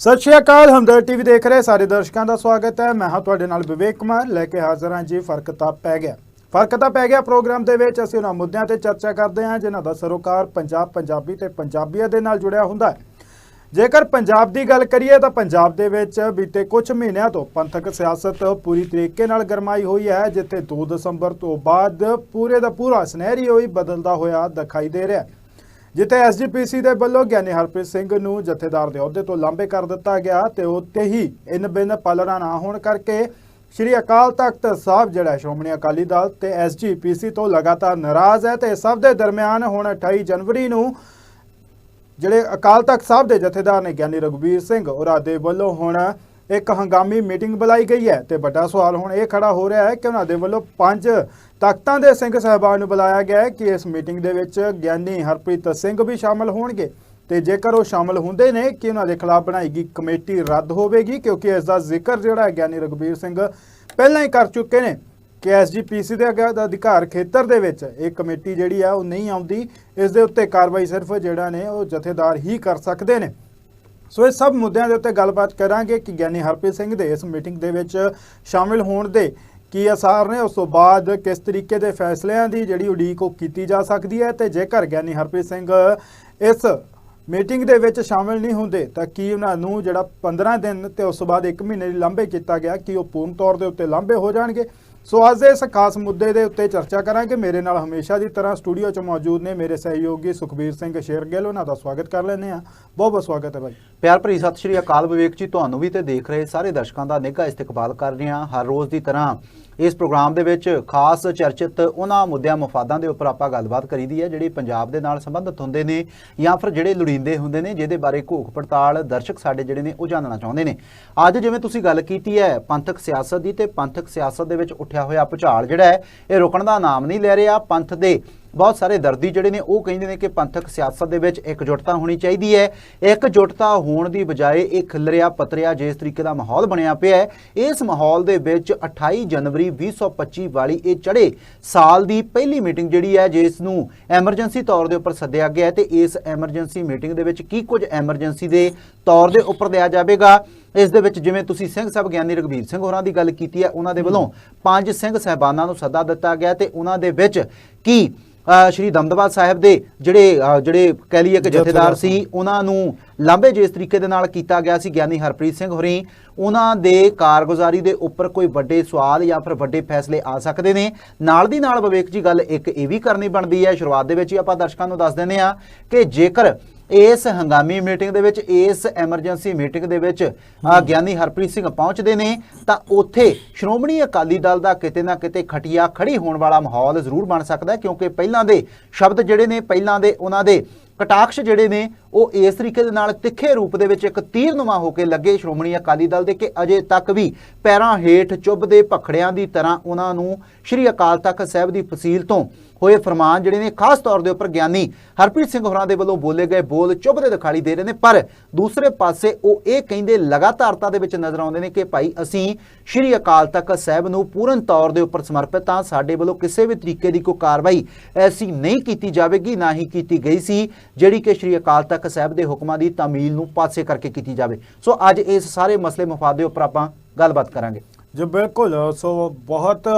ਸਤਿ ਸ਼੍ਰੀ ਅਕਾਲ ਹਮਦਰ ਟੀਵੀ ਦੇਖ ਰਹੇ ਸਾਰੇ ਦਰਸ਼ਕਾਂ ਦਾ ਸਵਾਗਤ ਹੈ। ਮੈਂ ਹਾਂ ਤੁਹਾਡੇ ਨਾਲ ਵਿਵੇਕ ਕੁਮਾਰ, ਲੈ ਕੇ ਹਾਜ਼ਰ ਹਾਂ ਜੀ, ਫ਼ਰਕ ਤਾਂ ਪੈ ਗਿਆ। ਫ਼ਰਕ ਤਾਂ ਪੈ ਗਿਆ ਪ੍ਰੋਗਰਾਮ ਦੇ ਵਿੱਚ, ਅਸੀਂ ਉਹਨਾਂ ਮੁੱਦਿਆਂ ਤੇ ਚਰਚਾ ਕਰਦੇ ਹਾਂ, ਜਿਨ੍ਹਾਂ ਦਾ ਸਰੋਕਾਰ ਪੰਜਾਬ, ਪੰਜਾਬੀ ਤੇ ਪੰਜਾਬੀਅਤ ਦੇ ਨਾਲ ਜੁੜਿਆ ਹੁੰਦਾ ਹੈ। ਜੇਕਰ ਪੰਜਾਬ ਦੀ ਗੱਲ ਕਰੀਏ ਤਾਂ ਪੰਜਾਬ ਦੇ ਵਿੱਚ ਬੀਤੇ ਕੁਝ ਮਹੀਨਿਆਂ ਤੋਂ ਪੰਥਕ ਸਿਆਸਤ ਪੂਰੀ ਤਰੀਕੇ ਨਾਲ ਗਰਮਾਈ ਹੋਈ ਹੈ, ਜਿੱਥੇ 2 ਦਸੰਬਰ ਤੋਂ ਬਾਅਦ ਪੂਰੇ ਦਾ ਪੂਰਾ ਸਿਨੈਰੀਓ ਹੀ ਬਦਲਦਾ ਹੋਇਆ ਦਿਖਾਈ ਦੇ ਰਿਹਾ ਹੈ। ਜਿੱਥੇ ਐਸਜੀਪੀਸੀ ਦੇ ਵੱਲੋਂ ਗਿਆਨੀ ਹਰਪ੍ਰੀਤ ਸਿੰਘ ਨੂੰ ਜਥੇਦਾਰ ਦੇ ਅਹੁਦੇ ਤੋਂ ਲਾਂਬੇ ਕਰ ਦਿੱਤਾ ਗਿਆ ਤੇ ਉੱਤੇ ਹੀ ਇਨ ਬਿਨ ਪਾਲਣਾ ਨਾ ਹੋਣ ਕਰਕੇ ਸ਼੍ਰੀ ਅਕਾਲ ਤਖਤ ਸਾਹਿਬ, ਜਿਹੜਾ ਸ਼੍ਰੋਮਣੀ ਅਕਾਲੀ ਦਲ ਤੇ ਐਸਜੀਪੀਸੀ ਤੋਂ ਲਗਾਤਾਰ ਨਾਰਾਜ਼ ਹੈ ਤੇ ਸਭ ਦੇ ਦਰਮਿਆਨ ਹੁਣ 28 ਜਨਵਰੀ ਨੂੰ ਜਿਹੜੇ ਅਕਾਲ ਤਖਤ ਸਾਹਿਬ ਦੇ ਜਥੇਦਾਰ ਨੇ ਗਿਆਨੀ ਰਘੁਬੀਰ ਸਿੰਘ ਹੋਰਾਂ ਦੇ ਵੱਲੋਂ ਹੁਣ ਇੱਕ ਹੰਗਾਮੀ ਮੀਟਿੰਗ ਬੁਲਾਈ ਗਈ ਹੈ ਤੇ ਵੱਡਾ ਸਵਾਲ ਹੁਣ ਇਹ ਖੜਾ ਹੋ ਰਿਹਾ ਹੈ ਕਿ ਉਹਨਾਂ ਦੇ ਵੱਲੋਂ ਪੰਜ ਤਖਤਾਂ ਦੇ ਸਿੰਘ ਸਾਹਿਬਾਨ ਨੂੰ ਬੁਲਾਇਆ ਗਿਆ ਹੈ ਕਿ ਇਸ ਮੀਟਿੰਗ ਦੇ ਵਿੱਚ ਗਿਆਨੀ ਹਰਪ੍ਰੀਤ ਸਿੰਘ ਵੀ ਸ਼ਾਮਲ ਹੋਣਗੇ। ਤੇ ਜੇਕਰ ਉਹ ਸ਼ਾਮਲ ਹੁੰਦੇ ਨੇ, ਕਿ ਉਹਨਾਂ ਦੇ ਖਿਲਾਫ ਬਣਾਈ ਗਈ ਕਮੇਟੀ ਰੱਦ ਹੋਵੇਗੀ? ਕਿਉਂਕਿ ਇਸ ਦਾ ਜ਼ਿਕਰ ਜਿਹੜਾ ਗਿਆਨੀ ਰਘੁਬੀਰ ਸਿੰਘ ਪਹਿਲਾਂ ਹੀ ਕਰ ਚੁੱਕੇ ਨੇ ਕਿ ਐਸਜੀਪੀਸੀ ਦੇ ਅਗਾ- ਅਧਿਕਾਰ ਖੇਤਰ ਦੇ ਵਿੱਚ ਇਹ ਕਮੇਟੀ ਜਿਹੜੀ ਆ, ਉਹ ਨਹੀਂ ਆਉਂਦੀ। ਇਸ ਦੇ ਉੱਤੇ ਕਾਰਵਾਈ ਸਿਰਫ ਜਿਹੜਾ ਨੇ, ਉਹ ਜਥੇਦਾਰ ਹੀ ਕਰ ਸਕਦੇ ਨੇ। ਸੋ ਇਹ ਸਭ ਮੁੱਦਿਆਂ ਦੇ ਉੱਤੇ ਗੱਲਬਾਤ ਕਰਾਂਗੇ ਕਿ ਗਿਆਨੀ ਹਰਪ੍ਰੀਤ ਸਿੰਘ ਦੇ ਇਸ ਮੀਟਿੰਗ ਦੇ ਵਿੱਚ ਸ਼ਾਮਿਲ ਹੋਣ ਦੇ ਕੀ ਅਸਾਰ ਨੇ? ਉਸ ਤੋਂ ਬਾਅਦ ਕਿਸ ਤਰੀਕੇ ਦੇ ਫੈਸਲਿਆਂ ਦੀ ਜਿਹੜੀ ਉਡੀਕ ਉਹ ਕੀਤੀ ਜਾ ਸਕਦੀ ਹੈ? ਤੇ ਜੇਕਰ ਗਿਆਨੀ ਹਰਪ੍ਰੀਤ ਸਿੰਘ ਇਸ ਮੀਟਿੰਗ ਦੇ ਵਿੱਚ ਸ਼ਾਮਿਲ ਨਹੀਂ ਹੁੰਦੇ, ਤਾਂ ਕੀ ਉਹਨਾਂ ਨੂੰ ਜਿਹੜਾ 15 ਦਿਨ ਤੇ ਉਸ ਤੋਂ ਬਾਅਦ 1 ਮਹੀਨੇ ਲਈ ਲਾਂਭੇ ਕੀਤਾ ਗਿਆ, ਕਿ ਉਹ ਪੂਰਨ ਤੌਰ ਦੇ ਉੱਤੇ ਲਾਂਭੇ ਹੋ ਜਾਣਗੇ? ਸੋ ਅੱਜ ਦੇ ਇਸ ਖਾਸ ਮੁੱਦੇ ਦੇ ਉੱਤੇ ਚਰਚਾ ਕਰਾਂਗੇ। ਮੇਰੇ ਨਾਲ ਹਮੇਸ਼ਾ ਦੀ ਤਰ੍ਹਾਂ ਸਟੂਡੀਓ 'ਚ ਮੌਜੂਦ ਨੇ ਮੇਰੇ ਸਹਿਯੋਗੀ ਸੁਖਬੀਰ ਸਿੰਘ ਸ਼ੇਰਗਿੱਲ। ਉਹਨਾਂ ਦਾ ਸਵਾਗਤ ਕਰ ਲੈਂਦੇ ਆ ਬਹੁਤ ਬਹੁਤ ਸਵਾਗਤ ਹੈ ਭਾਈ। ਪਿਆਰ ਭਰੀ ਸਤਿ ਸ਼੍ਰੀ ਅਕਾਲ ਵਿਵੇਕ ਜੀ, ਤੁਹਾਨੂੰ ਵੀ ਤੇ ਦੇਖ ਰਹੇ ਸਾਰੇ ਦਰਸ਼ਕਾਂ ਦਾ ਨਿੱਘਾ ਇਸਤਕਬਾਲ ਕਰ ਰਹੇ ਹਾਂ ਹਰ ਰੋਜ਼ ਦੀ ਤਰ੍ਹਾਂ। ਇਸ ਪ੍ਰੋਗਰਾਮ ਦੇ ਵਿੱਚ ਖਾਸ ਚਰਚਿਤ ਉਹਨਾਂ ਮੁੱਦਿਆਂ ਮਫਾਦਾਂ ਦੇ ਉੱਪਰ ਆਪਾਂ ਗੱਲਬਾਤ ਕਰੀਦੀ ਹੈ, ਜਿਹੜੀ ਪੰਜਾਬ ਦੇ ਨਾਲ ਸੰਬੰਧਿਤ ਹੁੰਦੇ ਨੇ ਜਾਂ ਫਿਰ ਜਿਹੜੇ ਲੋੜੀਂਦੇ ਹੁੰਦੇ ਨੇ, ਜਿਹਦੇ ਬਾਰੇ ਘੋਖ ਪੜਤਾਲ ਦਰਸ਼ਕ ਸਾਡੇ ਜਿਹੜੇ ਨੇ ਉਹ ਜਾਣਨਾ ਚਾਹੁੰਦੇ ਨੇ। ਅੱਜ ਜਿਵੇਂ ਤੁਸੀਂ ਗੱਲ ਕੀਤੀ ਹੈ, ਪੰਥਕ ਸਿਆਸਤ ਦੀ ਤੇ ਪੰਥਕ ਸਿਆਸਤ ਦੇ ਵਿੱਚ ਉੱਠਿਆ ਹੋਇਆ ਭੁਚਾਲ ਜਿਹੜਾ ਹੈ, ਇਹ ਰੁਕਣ ਦਾ ਨਾਮ ਨਹੀਂ ਲੈ ਰਿਹਾ। ਪੰਥ ਦੇ ਬਹੁਤ ਸਾਰੇ ਦਰਦੀ ਜਿਹੜੇ ਨੇ, ਉਹ ਕਹਿੰਦੇ ਨੇ ਕਿ ਪੰਥਕ ਸਿਆਸਤ ਦੇ ਵਿੱਚ ਇਕਜੁੱਟਤਾ ਹੋਣੀ ਚਾਹੀਦੀ ਹੈ। ਇਕਜੁੱਟਤਾ ਹੋਣ ਦੀ ਬਜਾਏ ਇਹ ਖਿਲਰਿਆ ਪਤਰਿਆ ਜਿਸ ਤਰੀਕੇ ਦਾ ਮਾਹੌਲ ਬਣਿਆ ਪਿਆ ਹੈ, ਇਸ ਮਾਹੌਲ ਦੇ ਵਿੱਚ 28 ਜਨਵਰੀ 2025 ਵਾਲੀ ਇਹ ਚੜੇ ਸਾਲ ਦੀ ਪਹਿਲੀ ਮੀਟਿੰਗ ਜਿਹੜੀ ਹੈ, ਜਿਸ ਨੂੰ ਐਮਰਜੈਂਸੀ ਤੌਰ ਦੇ ਉੱਪਰ ਸੱਦਿਆ ਗਿਆ ਹੈ। ਤੇ ਇਸ ਐਮਰਜੈਂਸੀ ਮੀਟਿੰਗ ਦੇ ਵਿੱਚ ਕੀ ਕੁਝ ਐਮਰਜੈਂਸੀ ਦੇ ਤੌਰ ਦੇ ਉੱਪਰ ਲਿਆ ਜਾਵੇਗਾ। ਇਸ ਦੇ ਵਿੱਚ ਜਿਵੇਂ ਤੁਸੀਂ ਸਿੰਘ ਸਾਹਿਬ ਗਿਆਨੀ ਰਘਬੀਰ ਸਿੰਘ ਹੋਰਾਂ ਦੀ ਗੱਲ ਕੀਤੀ ਹੈ ਉਹਨਾਂ ਦੇ ਵੱਲੋਂ ਪੰਜ ਸਿੰਘ ਸਹਿਬਾਨਾਂ ਨੂੰ ਸੱਦਾ ਦਿੱਤਾ ਗਿਆ ਤੇ ਉਹਨਾਂ ਦੇ ਵਿੱਚ ਕੀ ਸ਼੍ਰੀ ਦਮਦਮਾ ਸਾਹਿਬ ਦੇ ਜਿਹੜੇ ਜਿਹੜੇ ਕਹਿ ਲਈਏ ਕਿ ਜਥੇਦਾਰ ਸੀ। ਉਹਨਾਂ ਨੂੰ ਲਾਂਭੇ ਜਿਸ ਤਰੀਕੇ ਦੇ ਨਾਲ ਕੀਤਾ ਗਿਆ ਸੀ ਗਿਆਨੀ ਹਰਪ੍ਰੀਤ ਸਿੰਘ ਹੋਰੀ। ਉਹਨਾਂ ਦੇ ਕਾਰਗੁਜ਼ਾਰੀ ਦੇ ਉੱਪਰ ਕੋਈ ਵੱਡੇ ਸਵਾਲ ਜਾਂ ਫਿਰ ਵੱਡੇ ਫੈਸਲੇ ਆ ਸਕਦੇ ਨੇ। ਨਾਲ ਦੀ ਨਾਲ ਵਿਵੇਕ ਜੀ ਗੱਲ ਇੱਕ ਇਹ ਵੀ ਕਰਨੀ ਬਣਦੀ ਹੈ। ਸ਼ੁਰੂਆਤ ਦੇ ਵਿੱਚ ਹੀ ਆਪਾਂ ਦਰਸ਼ਕਾਂ ਨੂੰ ਦੱਸ ਦਿੰਦੇ ਆ ਕਿ ਜੇਕਰ ਇਸ ਹੰਗਾਮੀ ਮੀਟਿੰਗ ਦੇ ਵਿੱਚ ਇਸ ਐਮਰਜੈਂਸੀ ਮੀਟਿੰਗ ਦੇ ਵਿੱਚ ਆ ਗਿਆਨੀ ਹਰਪ੍ਰੀਤ ਸਿੰਘ ਪਹੁੰਚਦੇ ਨੇ। ਤਾਂ ਉੱਥੇ ਸ਼੍ਰੋਮਣੀ ਅਕਾਲੀ ਦਲ ਦਾ ਕਿਤੇ ਨਾ ਕਿਤੇ ਖਟਿਆ ਖੜੀ ਹੋਣ ਵਾਲਾ ਮਾਹੌਲ ਜ਼ਰੂਰ ਬਣ ਸਕਦਾ ਹੈ ਕਿਉਂਕਿ ਪਹਿਲਾਂ ਦੇ ਸ਼ਬਦ ਜਿਹੜੇ ਨੇ ਪਹਿਲਾਂ ਦੇ ਉਹਨਾਂ ਦੇ ਕਟਾਕਸ਼ ਜਿਹੜੇ ਨੇ ਉਹ ਇਸ ਤਰੀਕੇ ਦੇ ਨਾਲ ਤਿੱਖੇ ਰੂਪ ਦੇ ਵਿੱਚ ਇੱਕ ਤੀਰਨੁਮਾ ਹੋ ਕੇ ਲੱਗੇ। ਸ਼੍ਰੋਮਣੀ ਅਕਾਲੀ ਦਲ ਦੇ ਕਿ ਅਜੇ ਤੱਕ ਵੀ ਪੈਰਾਂ ਹੇਠ ਚੁੱਭਦੇ ਭਖੜਿਆਂ ਦੀ ਤਰ੍ਹਾਂ ਉਹਨਾਂ ਨੂੰ ਸ਼੍ਰੀ ਅਕਾਲ ਤਖਤ ਸਾਹਿਬ ਦੀ ਫਸੀਲ ਤੋਂ ਹੋਏ ਫਰਮਾਨ ਜਿਹੜੇ ਨੇ, ਖਾਸ ਤੌਰ ਦੇ ਉੱਪਰ ਗਿਆਨੀ ਹਰਪ੍ਰੀਤ ਸਿੰਘ ਹੋਰਾਂ ਦੇ ਵੱਲੋਂ ਬੋਲੇ ਗਏ ਬੋਲ ਚੁੱਭਦੇ ਦਿਖਾਈ ਦੇ ਰਹੇ ਨੇ। ਪਰ ਦੂਸਰੇ ਪਾਸੇ ਉਹ ਇਹ ਕਹਿੰਦੇ ਲਗਾਤਾਰਤਾ ਦੇ ਵਿੱਚ ਨਜ਼ਰ ਆਉਂਦੇ ਨੇ ਕਿ ਭਾਈ ਅਸੀਂ ਸ਼੍ਰੀ ਅਕਾਲ ਤਖਤ ਸਾਹਿਬ ਨੂੰ ਪੂਰਨ ਤੌਰ ਦੇ ਉੱਪਰ ਸਮਰਪਿਤ ਹਾਂ। ਸਾਡੇ ਵੱਲੋਂ ਕਿਸੇ ਵੀ ਤਰੀਕੇ ਦੀ ਕੋਈ ਕਾਰਵਾਈ ਐਸੀ ਨਹੀਂ ਕੀਤੀ ਜਾਵੇਗੀ, ਨਾ ਹੀ ਕੀਤੀ ਗਈ ਸੀ, ਜਿਹੜੀ ਕਿ ਸ਼੍ਰੀ ਅਕਾਲ ਤਖਤ ਸਾਹਿਬ ਦੇ ਹੁਕਮਾਂ ਦੀ ਤਾਮੀਲ ਨੂੰ ਪਾਸੇ ਕਰਕੇ ਕੀਤੀ ਜਾਵੇ। ਸੋ ਅੱਜ ਇਸ ਸਾਰੇ ਮਸਲੇ ਮਫਾਦ ਦੇ ਉੱਪਰ ਆਪਾਂ ਗੱਲਬਾਤ ਕਰਾਂਗੇ। ਜੀ ਬਿਲਕੁਲ। ਸੋ ਬਹੁਤ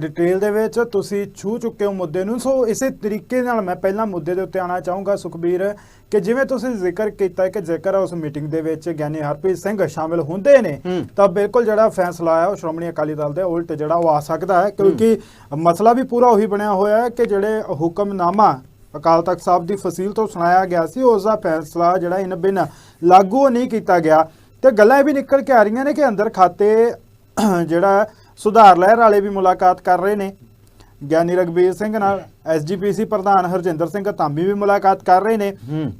ਡਿਟੇਲ ਦੇ ਵਿੱਚ ਤੁਸੀਂ ਛੂ ਚੁੱਕੇ ਹੋ ਮੁੱਦੇ ਨੂੰ। ਸੋ ਇਸੇ ਤਰੀਕੇ ਨਾਲ ਮੈਂ ਪਹਿਲਾਂ ਮੁੱਦੇ ਦੇ ਉੱਤੇ ਆਣਾ ਚਾਹੂੰਗਾ ਸੁਖਬੀਰ ਕਿ ਜਿਵੇਂ ਤੁਸੀਂ ਜ਼ਿਕਰ ਕੀਤਾ ਕਿ ਜੇਕਰ ਉਸ ਮੀਟਿੰਗ ਦੇ ਵਿੱਚ ਗਿਆਨੀ ਹਰਪ੍ਰੀਤ ਸਿੰਘ ਸ਼ਾਮਿਲ ਹੁੰਦੇ ਨੇ। ਤਾਂ ਬਿਲਕੁਲ ਜਿਹੜਾ ਫੈਸਲਾ ਆਇਆ ਉਹ ਸ਼੍ਰੋਮਣੀ ਅਕਾਲੀ ਦਲ ਦੇ ਉਲਟ ਜਿਹੜਾ ਉਹ ਆ ਸਕਦਾ ਹੈ। ਕਿਉਂਕਿ ਮਸਲਾ ਵੀ ਪੂਰਾ ਉਹੀ ਬਣਿਆ ਹੋਇਆ ਹੈ ਕਿ ਜਿਹੜੇ ਹੁਕਮਨਾਮਾ ਅਕਾਲ ਤਖਤ ਸਾਹਿਬ ਦੀ ਫਸੀਲ ਤੋਂ ਸੁਣਾਇਆ ਗਿਆ ਸੀ ਉਸ ਦਾ ਫੈਸਲਾ ਜਿਹੜਾ ਇਨ ਬਿਨ ਲਾਗੂ ਨਹੀਂ ਕੀਤਾ ਗਿਆ। ਤੇ ਗੱਲਾਂ ਇਹ ਵੀ ਨਿਕਲ ਕੇ ਆ ਰਹੀਆਂ ਨੇ ਕਿ ਅੰਦਰ ਖਾਤੇ ਜਿਹੜਾ ਸੁਧਾਰ ਲਹਿਰ ਵਾਲੇ ਵੀ ਮੁਲਾਕਾਤ ਕਰ ਰਹੇ ਨੇ। ਗਿਆਨੀ ਰਗਬੀਰ ਸਿੰਘ ਨਾਲ ਐਸਜੀਪੀਸੀ ਪ੍ਰਧਾਨ ਹਰਜਿੰਦਰ ਸਿੰਘ ਧਾਮੀ ਵੀ ਮੁਲਾਕਾਤ ਕਰ ਰਹੇ ਨੇ।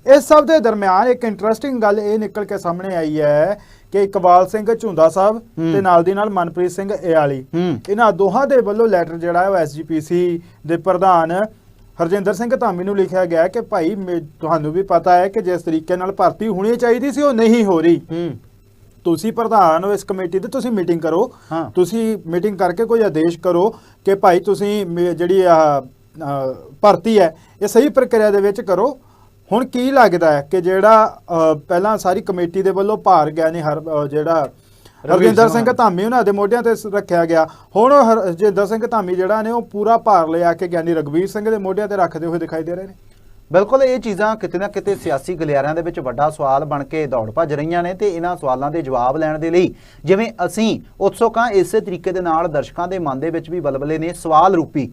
ਇਸ ਸਭ ਦੇ ਦਰਮਿਆਨ ਇੱਕ ਇੰਟਰਸਟਿੰਗ ਗੱਲ ਇਹ ਨਿਕਲ ਕੇ ਸਾਹਮਣੇ ਆਈ ਹੈ ਕਿ ਇਕਬਾਲ ਸਿੰਘ ਝੁੰਦਾ ਸਾਹਿਬ। ਤੇ ਨਾਲ ਦੀ ਨਾਲ ਮਨਪ੍ਰੀਤ ਸਿੰਘ ਏਆਲੀ। ਇਹਨਾਂ ਦੋਹਾਂ ਦੇ ਵੱਲੋਂ ਲੈਟਰ ਜਿਹੜਾ ਹੈ ਉਹ ਐਸਜੀਪੀਸੀ ਦੇ ਪ੍ਰਧਾਨ ਹਰਜਿੰਦਰ ਸਿੰਘ ਧਾਮੀ ਨੂੰ ਲਿਖਿਆ ਗਿਆ ਕਿ ਭਾਈ ਤੁਹਾਨੂੰ ਵੀ ਪਤਾ ਹੈ ਕਿ ਜਿਸ ਤਰੀਕੇ ਨਾਲ ਭਰਤੀ ਹੋਣੀ ਚਾਹੀਦੀ ਸੀ ਉਹ ਨਹੀਂ ਹੋ ਰਹੀ। ਤੁਸੀਂ ਪ੍ਰਧਾਨ ਹੋ ਇਸ ਕਮੇਟੀ ਦੇ ਤੁਸੀਂ ਮੀਟਿੰਗ ਕਰੋ। ਤੁਸੀਂ ਮੀਟਿੰਗ ਕਰਕੇ ਕੋਈ ਆਦੇਸ਼ ਕਰੋ ਕਿ ਭਾਈ ਤੁਸੀਂ ਜਿਹੜੀ ਆ ਭਰਤੀ ਹੈ ਇਹ ਸਹੀ ਪ੍ਰਕਿਰਿਆ ਦੇ ਵਿੱਚ ਕਰੋ। ਹੁਣ ਕੀ ਲੱਗਦਾ ਹੈ ਕਿ ਜਿਹੜਾ ਪਹਿਲਾਂ ਸਾਰੀ ਕਮੇਟੀ ਦੇ ਵੱਲੋਂ ਭਾਰ ਗਿਆ ਨੇ ਹਰ ਜਿਹੜਾ ਹਰਜਿੰਦਰ ਸਿੰਘ ਧਾਮੀ ਉਹਨਾਂ ਦੇ ਮੋਢਿਆਂ ਤੇ ਰੱਖਿਆ ਗਿਆ। ਹੁਣ ਉਹ ਹਰਜਿੰਦਰ ਸਿੰਘ ਧਾਮੀ ਜਿਹੜਾ ਨੇ ਉਹ ਪੂਰਾ ਭਾਰ ਲਿਆ ਕੇ ਗਿਆਨੀ ਰਗਵੀਰ ਸਿੰਘ ਦੇ ਮੋਢਿਆਂ ਤੇ ਰੱਖਦੇ ਹੋਏ ਦਿਖਾਈ ਦੇ ਰਹੇ ਨੇ। ਬਿਲਕੁਲ ਇਹ ਚੀਜ਼ਾਂ ਕਿਤੇ ਨਾ ਕਿਤੇ ਸਿਆਸੀ ਗਲਿਆਰਿਆਂ ਦੇ ਵਿੱਚ ਵੱਡਾ ਸਵਾਲ ਬਣ ਕੇ ਦੌੜ ਭੱਜ ਰਹੀਆਂ ਨੇ ਤੇ ਇਹਨਾਂ ਸਵਾਲਾਂ ਦੇ ਜਵਾਬ ਲੈਣ ਦੇ ਲਈ ਜਿਵੇਂ ਅਸੀਂ ਉਤਸੁਕ ਇਸੇ ਤਰੀਕੇ ਦੇ ਨਾਲ ਦਰਸ਼ਕਾਂ ਦੇ ਮਨ ਦੇ ਵਿੱਚ ਵੀ ਬਲਬਲੇ ਨੇ ਸਵਾਲ ਰੂਪੀ